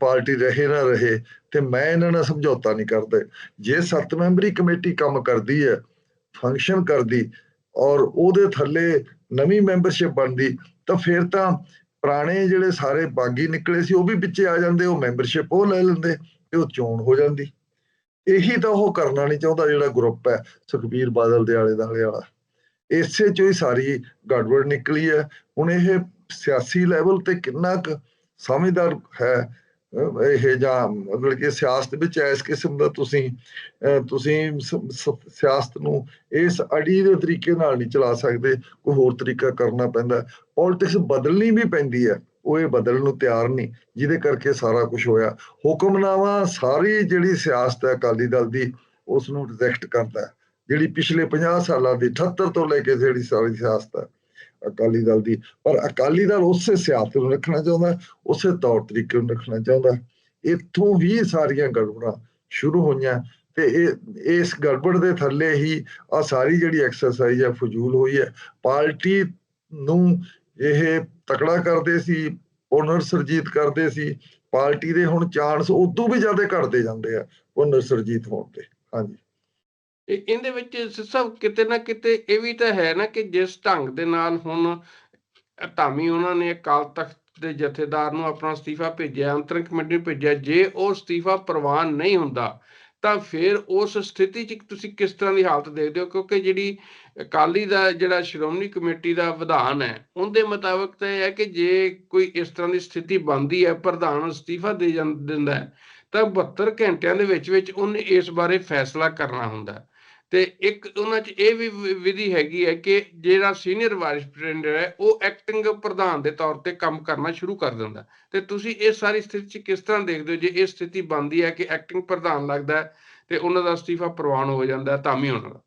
ਪਾਰਟੀ ਰਹੇ ਨਾ ਰਹੇ ਤੇ ਮੈਂ ਇਹਨਾਂ ਨਾਲ ਸਮਝੌਤਾ ਨਹੀਂ ਕਰਦਾ। ਜੇ ਸੱਤ ਮੈਂਬਰੀ ਕਮੇਟੀ ਕੰਮ ਕਰਦੀ ਹੈ ਫੰਕਸ਼ਨ ਕਰਦੀ ਔਰ ਉਹਦੇ ਥੱਲੇ ਨਵੀਂ ਮੈਂਬਰਸ਼ਿਪ ਬਣਦੀ, ਤਾਂ ਫਿਰ ਤਾਂ ਪੁਰਾਣੇ ਜਿਹੜੇ ਸਾਰੇ ਬਾਗੀ ਨਿਕਲੇ ਸੀ, ਉਹ ਵੀ ਵਿੱਚੇ ਆ ਜਾਂਦੇ, ਉਹ ਮੈਂਬਰਸ਼ਿਪ ਉਹ ਲੈ ਲੈਂਦੇ ਤੇ ਉਹ ਚੋਣ ਹੋ ਜਾਂਦੀ। ਇਹੀ ਤਾਂ ਉਹ ਕਰਨਾ ਨਹੀਂ ਚਾਹੁੰਦਾ ਜਿਹੜਾ ਗਰੁੱਪ ਹੈ, ਸੁਖਬੀਰ ਬਾਦਲ ਦੇ ਆਲੇ ਦੁਆਲੇ ਵਾਲਾ। ਇਸੇ ਚੋਂ ਹੀ ਸਾਰੀ ਗੜਬੜ ਨਿਕਲੀ ਹੈ। ਹੁਣ ਇਹ ਸਿਆਸੀ ਲੈਵਲ ਤੇ ਕਿੰਨਾ ਕੁ ਸਮਝਦਾਰ ਹੈ ਇਹ ਜਾਂ ਮਤਲਬ ਕਿ ਸਿਆਸਤ ਵਿੱਚ ਇਸ ਕਿਸਮ ਦਾ ਤੁਸੀਂ, ਅਹ ਤੁਸੀਂ ਸਿਆਸਤ ਨੂੰ ਇਸ ਅੜੀ ਦੇ ਤਰੀਕੇ ਨਾਲ ਨਹੀਂ ਚਲਾ ਸਕਦੇ, ਕੋਈ ਹੋਰ ਤਰੀਕਾ ਕਰਨਾ ਪੈਂਦਾ। ਪੋਲਿਟਿਕਸ ਬਦਲਣੀ ਵੀ ਪੈਂਦੀ ਹੈ। ਉਹ ਇਹ ਬਦਲਣ ਨੂੰ ਤਿਆਰ ਨਹੀਂ, ਜਿਹਦੇ ਕਰਕੇ ਸਾਰਾ ਕੁਝ ਹੋਇਆ। ਹੁਕਮਨਾਮਾ ਸਾਰੀ ਜਿਹੜੀ ਸਿਆਸਤ ਹੈ ਅਕਾਲੀ ਦਲ ਦੀ ਉਸ ਨੂੰ ਰਿਜੈਕਟ ਕਰਦਾ ਹੈ। ਜਿਹੜੀ ਪਿਛਲੇ 50 ਸਾਲਾਂ ਦੀ 78 ਤੋਂ ਲੈ ਕੇ ਜਿਹੜੀ ਸਾਰੀ ਸਿਆਸਤ ਹੈ ਅਕਾਲੀ ਦਲ ਦੀ। ਪਰ ਅਕਾਲੀ ਦਲ ਉਸੇ ਸਿਆਸਤ ਨੂੰ ਰੱਖਣਾ ਚਾਹੁੰਦਾ ਉਸੇ ਤੌਰ ਤਰੀਕੇ ਨੂੰ ਰੱਖਣਾ ਚਾਹੁੰਦਾ ਇੱਥੋਂ ਹੀ ਸਾਰੀਆਂ ਗੜਬੜਾਂ ਸ਼ੁਰੂ ਹੋਈਆਂ ਤੇ ਇਹ, ਇਸ ਗੜਬੜ ਦੇ ਥੱਲੇ ਹੀ ਆ ਸਾਰੀ ਜਿਹੜੀ ਐਕਸਰਸਾਈਜ਼ ਹੈ, ਫਜ਼ੂਲ ਹੋਈ ਹੈ। ਪਾਰਟੀ ਨੂੰ ਇਹ ਤਕੜਾ ਕਰਦੇ ਸੀ, ਪੁਨਰ ਸਰਜੀਤ ਕਰਦੇ ਸੀ, ਪਾਰਟੀ ਦੇ ਹੁਣ ਚਾਂਸ ਉਦੋਂ ਵੀ ਜ਼ਿਆਦਾ ਘਟਦੇ ਜਾਂਦੇ ਆ, ਪੁਨਰ ਸਰਜੀਤ ਹੋਣ ਦੇ ਹਾਂਜੀ। ਇਹ ਇਹਦੇ ਵਿੱਚ ਸਭ ਕਿਤੇ ਨਾ ਕਿਤੇ ਇਹ ਵੀ ਤਾਂ ਹੈ ਨਾ ਕਿ ਜਿਸ ਢੰਗ ਦੇ ਨਾਲ ਹੁਣ ਧਾਮੀ ਉਹਨਾਂ ਨੇ ਅਕਾਲ ਤਖਤ ਦੇ ਜਥੇਦਾਰ ਨੂੰ ਆਪਣਾ ਅਸਤੀਫਾ ਭੇਜਿਆ, ਅੰਤਰਿਮ ਕਮੇਟੀ ਨੂੰ ਭੇਜਿਆ, ਜੇ ਉਹ ਅਸਤੀਫਾ ਪ੍ਰਵਾਨ ਨਹੀਂ ਹੁੰਦਾ ਤਾਂ ਫਿਰ ਉਸ ਸਥਿਤੀ 'ਚ ਤੁਸੀਂ ਕਿਸ ਤਰ੍ਹਾਂ ਦੀ ਹਾਲਤ ਦੇਖਦੇ ਹੋ? ਕਿਉਂਕਿ ਜਿਹੜੀ ਅਕਾਲੀ ਦਾ, ਜਿਹੜਾ ਸ਼੍ਰੋਮਣੀ ਕਮੇਟੀ ਦਾ ਵਿਧਾਨ ਹੈ, ਉਹਦੇ ਮੁਤਾਬਕ ਤਾਂ ਇਹ ਹੈ ਕਿ ਜੇ ਕੋਈ ਇਸ ਤਰ੍ਹਾਂ ਦੀ ਸਥਿਤੀ ਬਣਦੀ ਹੈ, ਪ੍ਰਧਾਨ ਅਸਤੀਫਾ ਦੇ ਜਾਂ- ਦਿੰਦਾ ਹੈ, ਤਾਂ 72 ਘੰਟਿਆਂ ਦੇ ਵਿੱਚ ਵਿੱਚ ਉਹਨੇ ਇਸ ਬਾਰੇ ਫੈਸਲਾ ਕਰਨਾ ਹੁੰਦਾ ਤੇ ਇੱਕ ਉਹਨਾਂ 'ਚ ਇਹ ਵੀ ਵਿਧੀ ਹੈਗੀ ਹੈ ਕਿ ਜਿਹੜਾ ਸੀਨੀਅਰ ਵਾਈਸ ਪ੍ਰੈਜ਼ੀਡੈਂਟ ਹੈ ਉਹ ਐਕਟਿੰਗ ਪ੍ਰਧਾਨ ਦੇ ਤੌਰ ਤੇ ਕੰਮ ਕਰਨਾ ਸ਼ੁਰੂ ਕਰ ਦਿੰਦਾ ਤੇ ਤੁਸੀਂ ਇਸ ਸਾਰੀ ਸਥਿਤੀ 'ਚ ਕਿਸ ਤਰ੍ਹਾਂ ਦੇਖਦੇ ਹੋ? ਜੇ ਇਹ ਸਥਿਤੀ ਬਣਦੀ ਹੈ ਕਿ ਐਕਟਿੰਗ ਪ੍ਰਧਾਨ ਲੱਗਦਾ ਤੇ ਉਹਨਾਂ ਦਾ ਅਸਤੀਫਾ ਪ੍ਰਵਾਨ ਹੋ ਜਾਂਦਾ ਧਾਮੀ ਉਹਨਾਂ ਦਾ।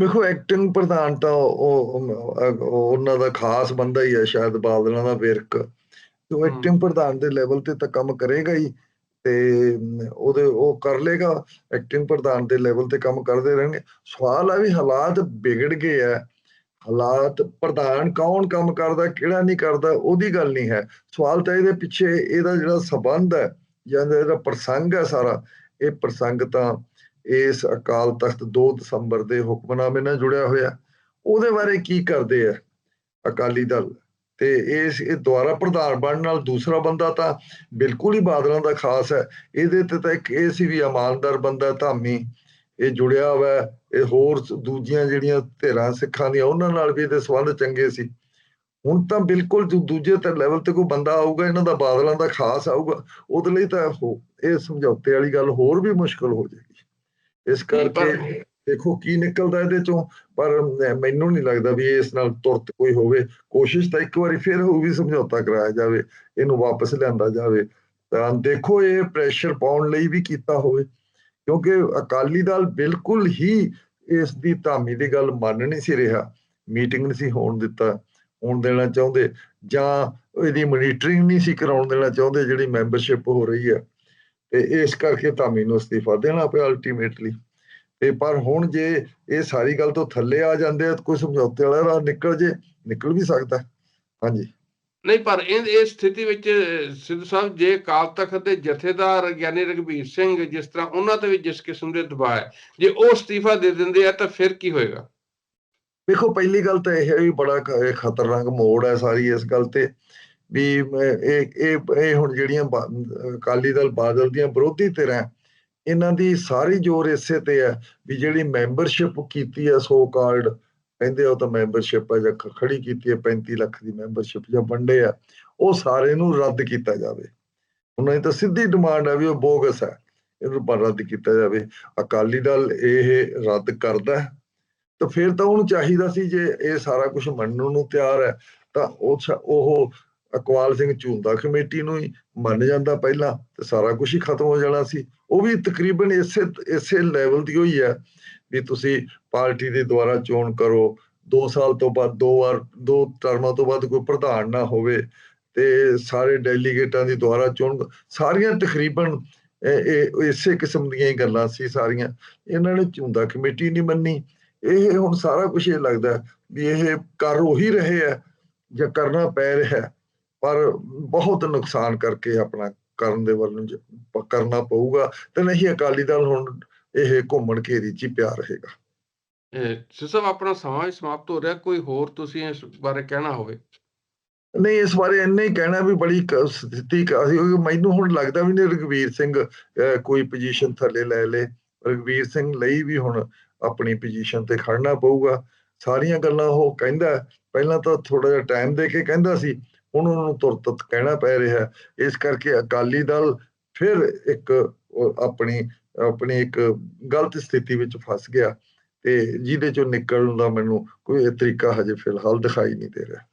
ਵੇਖੋ ਐਕਟਿੰਗ ਪ੍ਰਧਾਨ ਤਾਂ ਉਹ ਉਹ- ਉਹ ਉਹਨਾਂ ਦਾ ਖਾਸ ਬੰਦਾ ਹੀ ਹੈ ਸ਼ਾਇਦ ਬਾਦਲਾਂ ਦਾ ਵਿਰਕ ਤੇ ਉਹ। ਐਕਟਿੰਗ ਪ੍ਰਧਾਨ ਦੇ ਲੈਵਲ ਤੇ ਤਾਂ ਕੰਮ ਕਰੇਗਾ ਹੀ। ਤੇ ਉਹਦੇ, ਉਹ ਕਰ ਲੇਗਾ ਐਕਟਿੰਗ ਪ੍ਰਧਾਨ ਦੇ ਲੈਵਲ ਤੇ ਕੰਮ ਕਰਦੇ ਰਹਿਣਗੇ। ਸਵਾਲ ਆ ਵੀ ਹਾਲਾਤ ਵਿਗੜ ਗਏ ਆ। ਹਾਲਾਤ ਪ੍ਰਧਾਨ ਕੌਣ ਕੰਮ ਕਰਦਾ, ਕਿਹੜਾ ਨਹੀਂ ਕਰਦਾ, ਉਹਦੀ ਗੱਲ ਨਹੀਂ ਹੈ। ਸਵਾਲ ਤਾਂ ਇਹਦੇ ਪਿੱਛੇ ਇਹਦਾ ਜਿਹੜਾ ਸਬੰਧ ਹੈ, ਜਾਂ ਇਹਦਾ ਪ੍ਰਸੰਗ ਹੈ ਸਾਰਾ, ਇਹ ਪ੍ਰਸੰਗ ਤਾਂ ਇਸ ਅਕਾਲ ਤਖਤ 2 ਦਸੰਬਰ ਦੇ ਹੁਕਮਨਾਮੇ ਨਾਲ ਜੁੜਿਆ ਹੋਇਆ। ਉਹਦੇ ਬਾਰੇ ਕੀ ਕਰਦੇ ਆ ਅਕਾਲੀ ਦਲ? ਤੇ ਇਸ ਇਹ ਦੁਆਰਾ ਪ੍ਰਧਾਨ ਬਣਨ ਨਾਲ ਦੂਸਰਾ ਬੰਦਾ ਤਾਂ ਬਿਲਕੁਲ ਹੀ ਬਾਦਲਾਂ ਦਾ ਖਾਸ ਹੈ। ਇਹਦੇ ਤੇ ਤਾਂ ਇੱਕ ਇਹ ਸੀ ਵੀ ਇਮਾਨਦਾਰ ਬੰਦਾ ਧਾਮੀ ਇਹ ਜੁੜਿਆ ਹੋਇਆ ਇਹ ਹੋਰ ਦੂਜੀਆਂ ਜਿਹੜੀਆਂ ਧਿਰਾਂ ਸਿੱਖਾਂ ਦੀਆਂ ਉਹਨਾਂ ਨਾਲ ਵੀ ਇਹਦੇ ਸੰਬੰਧ ਚੰਗੇ ਸੀ। ਹੁਣ ਤਾਂ ਬਿਲਕੁਲ ਦੂਜੇ ਤੇ ਲੈਵਲ ਤੇ ਕੋਈ ਬੰਦਾ ਆਊਗਾ ਇਹਨਾਂ ਦਾ ਬਾਦਲਾਂ ਦਾ ਖਾਸ ਆਊਗਾ ਉਹਦੇ ਲਈ ਤਾਂ ਇਹ ਸਮਝੌਤੇ ਵਾਲੀ ਗੱਲ ਹੋਰ ਵੀ ਮੁਸ਼ਕਲ ਹੋ ਜਾਏਗੀ। ਇਸ ਕਰਕੇ ਦੇਖੋ ਕੀ ਨਿਕਲਦਾ ਇਹਦੇ ਚੋਂ, ਪਰ ਮੈਨੂੰ ਨਹੀਂ ਲੱਗਦਾ ਵੀ ਇਸ ਨਾਲ ਤੁਰਤ ਕੋਈ ਹੋਵੇ। ਕੋਸ਼ਿਸ਼ ਤਾਂ ਇੱਕ ਵਾਰੀ ਫਿਰ ਹੋਊ ਵੀ ਸਮਝੌਤਾ ਕਰਾਇਆ ਜਾਵੇ, ਇਹਨੂੰ ਵਾਪਸ ਲਿਆਂਦਾ ਜਾਵੇ। ਤਾਂ ਦੇਖੋ ਇਹ ਪ੍ਰੈਸ਼ਰ ਪਾਉਣ ਲਈ ਵੀ ਕੀਤਾ ਹੋਵੇ, ਕਿਉਂਕਿ ਅਕਾਲੀ ਦਲ ਬਿਲਕੁਲ ਹੀ ਇਸ ਦੀ ਧਾਮੀ ਦੀ ਗੱਲ ਮੰਨ ਨਹੀਂ ਸੀ ਰਿਹਾ। ਮੀਟਿੰਗ ਨਹੀਂ ਸੀ ਹੋਣ ਦਿੱਤਾ, ਹੋਣ ਦੇਣਾ ਚਾਹੁੰਦੇ, ਜਾਂ ਇਹਦੀ ਮੋਨੀਟਰਿੰਗ ਨਹੀਂ ਸੀ ਕਰਾਉਣ ਦੇਣਾ ਚਾਹੁੰਦੇ, ਜਿਹੜੀ ਮੈਂਬਰਸ਼ਿਪ ਹੋ ਰਹੀ ਹੈ। ਤੇ ਇਸ ਕਰਕੇ ਧਾਮੀ ਨੂੰ ਅਸਤੀਫਾ ਦੇਣਾ ਪਿਆ ਅਲਟੀਮੇਟਲੀ ਤੇ ਪਰ ਹੁਣ ਜੇ ਇਹ ਸਾਰੀ ਗੱਲ ਤੋਂ ਥੱਲੇ ਆ ਜਾਂਦੇ ਆ ਕੋਈ ਸਮਝੌਤੇ ਵਾਲਾ ਰਾਹ ਨਿਕਲ ਜੇ ਨਿਕਲ ਵੀ ਸਕਦਾ। ਹਾਂਜੀ ਨਹੀਂ ਪਰ ਇਹ ਇਸ ਸਥਿਤੀ ਵਿੱਚ ਸਿੱਧੂ ਸਾਹਿਬ ਜੇ ਅਕਾਲ ਤਖਤ ਦੇ ਜਥੇਦਾਰ ਗਿਆਨੀ ਰਘਬੀਰ ਸਿੰਘ ਜਿਸ ਤਰ੍ਹਾਂ ਉਹਨਾਂ ਤੇ ਵੀ ਜਿਸ ਕਿਸਮ ਦੇ ਦਬਾਅ ਹੈ ਜੇ ਉਹ ਅਸਤੀਫਾ ਦੇ ਦਿੰਦੇ ਆ ਤਾਂ ਫਿਰ ਕੀ ਹੋਏਗਾ ਦੇਖੋ ਪਹਿਲੀ ਗੱਲ ਤਾਂ ਇਹ ਹੈ ਵੀ ਬੜਾ ਇਹ ਖਤਰਨਾਕ ਮੋੜ ਹੈ ਸਾਰੀ ਇਸ ਗੱਲ ਤੇ ਵੀ ਇਹ ਇਹ ਇਹ ਹੁਣ ਜਿਹੜੀਆਂ ਅਕਾਲੀ ਦਲ ਬਾਦਲ ਦੀਆਂ ਵਿਰੋਧੀ ਧਿਰਾਂ ਇਹਨਾਂ ਦੀ ਸਾਰੀ ਜ਼ੋਰ ਇਸੇ ਤੇ ਹੈ ਵੀ ਜਿਹੜੀ ਮੈਂਬਰਸ਼ਿਪ ਕੀਤੀ ਹੈ ਸੋ ਕਾਲਡ ਕਹਿੰਦੇ ਉਹ ਤਾਂ ਮੈਂਬਰਸ਼ਿਪ ਹੈ ਜਾਂ ਖੜੀ ਕੀਤੀ ਹੈ 35 ਲੱਖ ਦੀ ਮੈਂਬਰਸ਼ਿਪ ਜਾਂ ਵੰਡੇ ਆ, ਉਹ ਸਾਰੇ ਨੂੰ ਰੱਦ ਕੀਤਾ ਜਾਵੇ। ਉਹਨਾਂ ਦੀ ਤਾਂ ਸਿੱਧੀ ਡਿਮਾਂਡ ਹੈ ਵੀ ਉਹ ਬੋਗਸ ਹੈ, ਇਹਨੂੰ ਪਰ ਰੱਦ ਕੀਤਾ ਜਾਵੇ। ਅਕਾਲੀ ਦਲ ਇਹ ਰੱਦ ਕਰਦਾ ਹੈ, ਤਾਂ ਫਿਰ ਤਾਂ ਉਹਨੂੰ ਚਾਹੀਦਾ ਸੀ ਜੇ ਇਹ ਸਾਰਾ ਕੁਝ ਮੰਨਣ ਨੂੰ ਤਿਆਰ ਹੈ, ਤਾਂ ਉਹ ਉਹ ਅਕਵਾਲ ਸਿੰਘ ਝੁੰਦਾ ਕਮੇਟੀ ਨੂੰ ਹੀ ਮੰਨ ਜਾਂਦਾ ਪਹਿਲਾਂ ਤੇ ਸਾਰਾ ਕੁਝ ਹੀ ਖਤਮ ਹੋ ਜਾਣਾ ਸੀ। ਉਹ ਵੀ ਤਕਰੀਬਨ ਇਸੇ ਇਸੇ ਲੈਵਲ ਦੀ ਹੋਈ ਹੈ ਵੀ ਤੁਸੀਂ ਪਾਰਟੀ ਦੇ ਦੁਆਰਾ ਚੋਣ ਕਰੋ। 2 ਸਾਲ ਤੋਂ ਬਾਅਦ, ਦੋ ਵਾਰ, ਦੋ ਟਰਮਾਂ ਤੋਂ ਬਾਅਦ ਕੋਈ ਪ੍ਰਧਾਨ ਨਾ ਹੋਵੇ ਤੇ ਸਾਰੇ ਡੈਲੀਗੇਟਾਂ ਦੀ ਦੁਆਰਾ ਚੋਣ ਸਾਰੀਆਂ ਤਕਰੀਬਨ ਇਹ ਇਸੇ ਕਿਸਮ ਦੀਆਂ ਹੀ ਗੱਲਾਂ ਸੀ ਸਾਰੀਆਂ। ਇਹਨਾਂ ਨੇ ਝੁੰਦਾ ਕਮੇਟੀ ਨਹੀਂ ਮੰਨੀ। ਇਹ ਹੁਣ ਸਾਰਾ ਕੁਝ ਇਹ ਲੱਗਦਾ ਵੀ ਇਹ ਕਰ ਉਹੀ ਰਹੇ ਹੈ ਜਾਂ ਕਰਨਾ ਪੈ ਰਿਹਾ ਪਰ ਬਹੁਤ ਨੁਕਸਾਨ ਕਰਕੇ ਆਪਣਾ ਕਰਨ ਦੇ ਵੱਲ ਨੂੰ ਕਰਨਾ ਪਊਗਾ। ਤੇ ਨਹੀਂ ਅਕਾਲੀ ਦਲ ਹੁਣ ਇਹ ਘੁੰਮਣ ਘੇਰੀ ਚ ਹੀ ਪਿਆ ਰਹੇਗਾ। ਸਾਹਿਬ ਆਪਣਾ ਸਮਾਂ ਵੀ ਸਮਾਪਤ ਹੋ ਰਿਹਾ। ਕੋਈ ਹੋਰ ਤੁਸੀਂ ਇਸ ਬਾਰੇ ਕਹਿਣਾ ਹੋਵੇ? ਨਹੀਂ ਇਸ ਬਾਰੇ ਇੰਨਾ ਹੀ ਕਹਿਣਾ ਵੀ ਬੜੀ ਸਥਿਤੀ ਮੈਨੂੰ ਹੁਣ ਲੱਗਦਾ ਵੀ ਨਹੀਂ ਰਘਵੀਰ ਸਿੰਘ ਕੋਈ ਪੋਜੀਸ਼ਨ ਥੱਲੇ ਲੈ ਲੇ। ਰਘਵੀਰ ਸਿੰਘ ਲਈ ਵੀ ਹੁਣ ਆਪਣੀ ਪੋਜੀਸ਼ਨ ਤੇ ਖੜਨਾ ਪਊਗਾ। ਸਾਰੀਆਂ ਗੱਲਾਂ ਉਹ ਕਹਿੰਦਾ। ਹੈ। ਪਹਿਲਾਂ ਤਾਂ ਥੋੜਾ ਜਿਹਾ ਟਾਈਮ ਦੇ ਕੇ ਕਹਿੰਦਾ ਸੀ ਹੁਣ ਉਹਨੂੰ ਤੁਰਤ ਕਹਿਣਾ ਪੈ ਰਿਹਾ ਇਸ ਕਰਕੇ ਅਕਾਲੀ ਦਲ ਫਿਰ ਇੱਕ ਆਪਣੀ ਆਪਣੀ ਇੱਕ ਗਲਤ ਸਥਿਤੀ ਵਿੱਚ ਫਸ ਗਿਆ ਤੇ ਜਿਹਦੇ ਚੋਂ ਨਿਕਲਣ ਦਾ ਮੈਨੂੰ ਕੋਈ ਤਰੀਕਾ ਹਜੇ ਫਿਲਹਾਲ ਦਿਖਾਈ ਨਹੀਂ ਦੇ ਰਿਹਾ।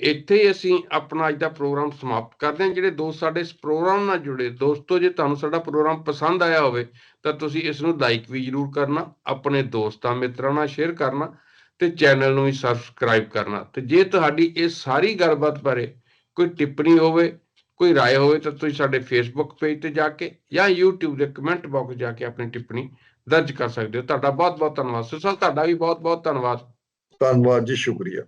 ਇੱਥੇ ਹੀ ਅਸੀਂ ਆਪਣਾ ਅੱਜ ਦਾ ਪ੍ਰੋਗਰਾਮ ਸਮਾਪਤ ਕਰਦੇ ਹਾਂ। ਜਿਹੜੇ ਦੋਸਤ ਸਾਡੇ ਇਸ ਪ੍ਰੋਗਰਾਮ ਨਾਲ ਜੁੜੇ, ਦੋਸਤੋ, ਜੇ ਤੁਹਾਨੂੰ ਸਾਡਾ ਪ੍ਰੋਗਰਾਮ ਪਸੰਦ ਆਇਆ ਹੋਵੇ, ਤਾਂ ਤੁਸੀਂ ਇਸ ਨੂੰ ਲਾਈਕ ਵੀ ਜਰੂਰ ਕਰਨਾ, ਆਪਣੇ ਦੋਸਤਾਂ, ਮਿੱਤਰਾਂ ਨਾਲ ਸ਼ੇਅਰ ਕਰਨਾ ਤੇ ਚੈਨਲ ਨੂੰ ਵੀ ਸਬਸਕ੍ਰਾਈਬ ਕਰਨਾ ਤੇ ਜੇ ਤੁਹਾਡੀ ਇਹ ਸਾਰੀ ਗੱਲਬਾਤ ਬਾਰੇ ਕੋਈ ਟਿੱਪਣੀ ਹੋਵੇ ਕੋਈ رائے ਹੋਵੇ ਤਾਂ ਤੁਸੀਂ ਸਾਡੇ ਫੇਸਬੁੱਕ ਪੇਜ ਤੇ ਜਾ ਕੇ ਜਾਂ YouTube ਦੇ ਕਮੈਂਟ ਬਾਕਸ ਜਾ ਕੇ ਆਪਣੀ ਟਿੱਪਣੀ ਦਰਜ ਕਰ ਸਕਦੇ ਹੋ ਤੁਹਾਡਾ ਬਹੁਤ ਬਹੁਤ ਧੰਨਵਾਦ ਸੋ ਸਾਹਿਬ ਤੁਹਾਡਾ ਵੀ ਬਹੁਤ ਬਹੁਤ ਧੰਨਵਾਦ ਧੰਨਵਾਦ ਜੀ ਸ਼ੁਕਰੀਆ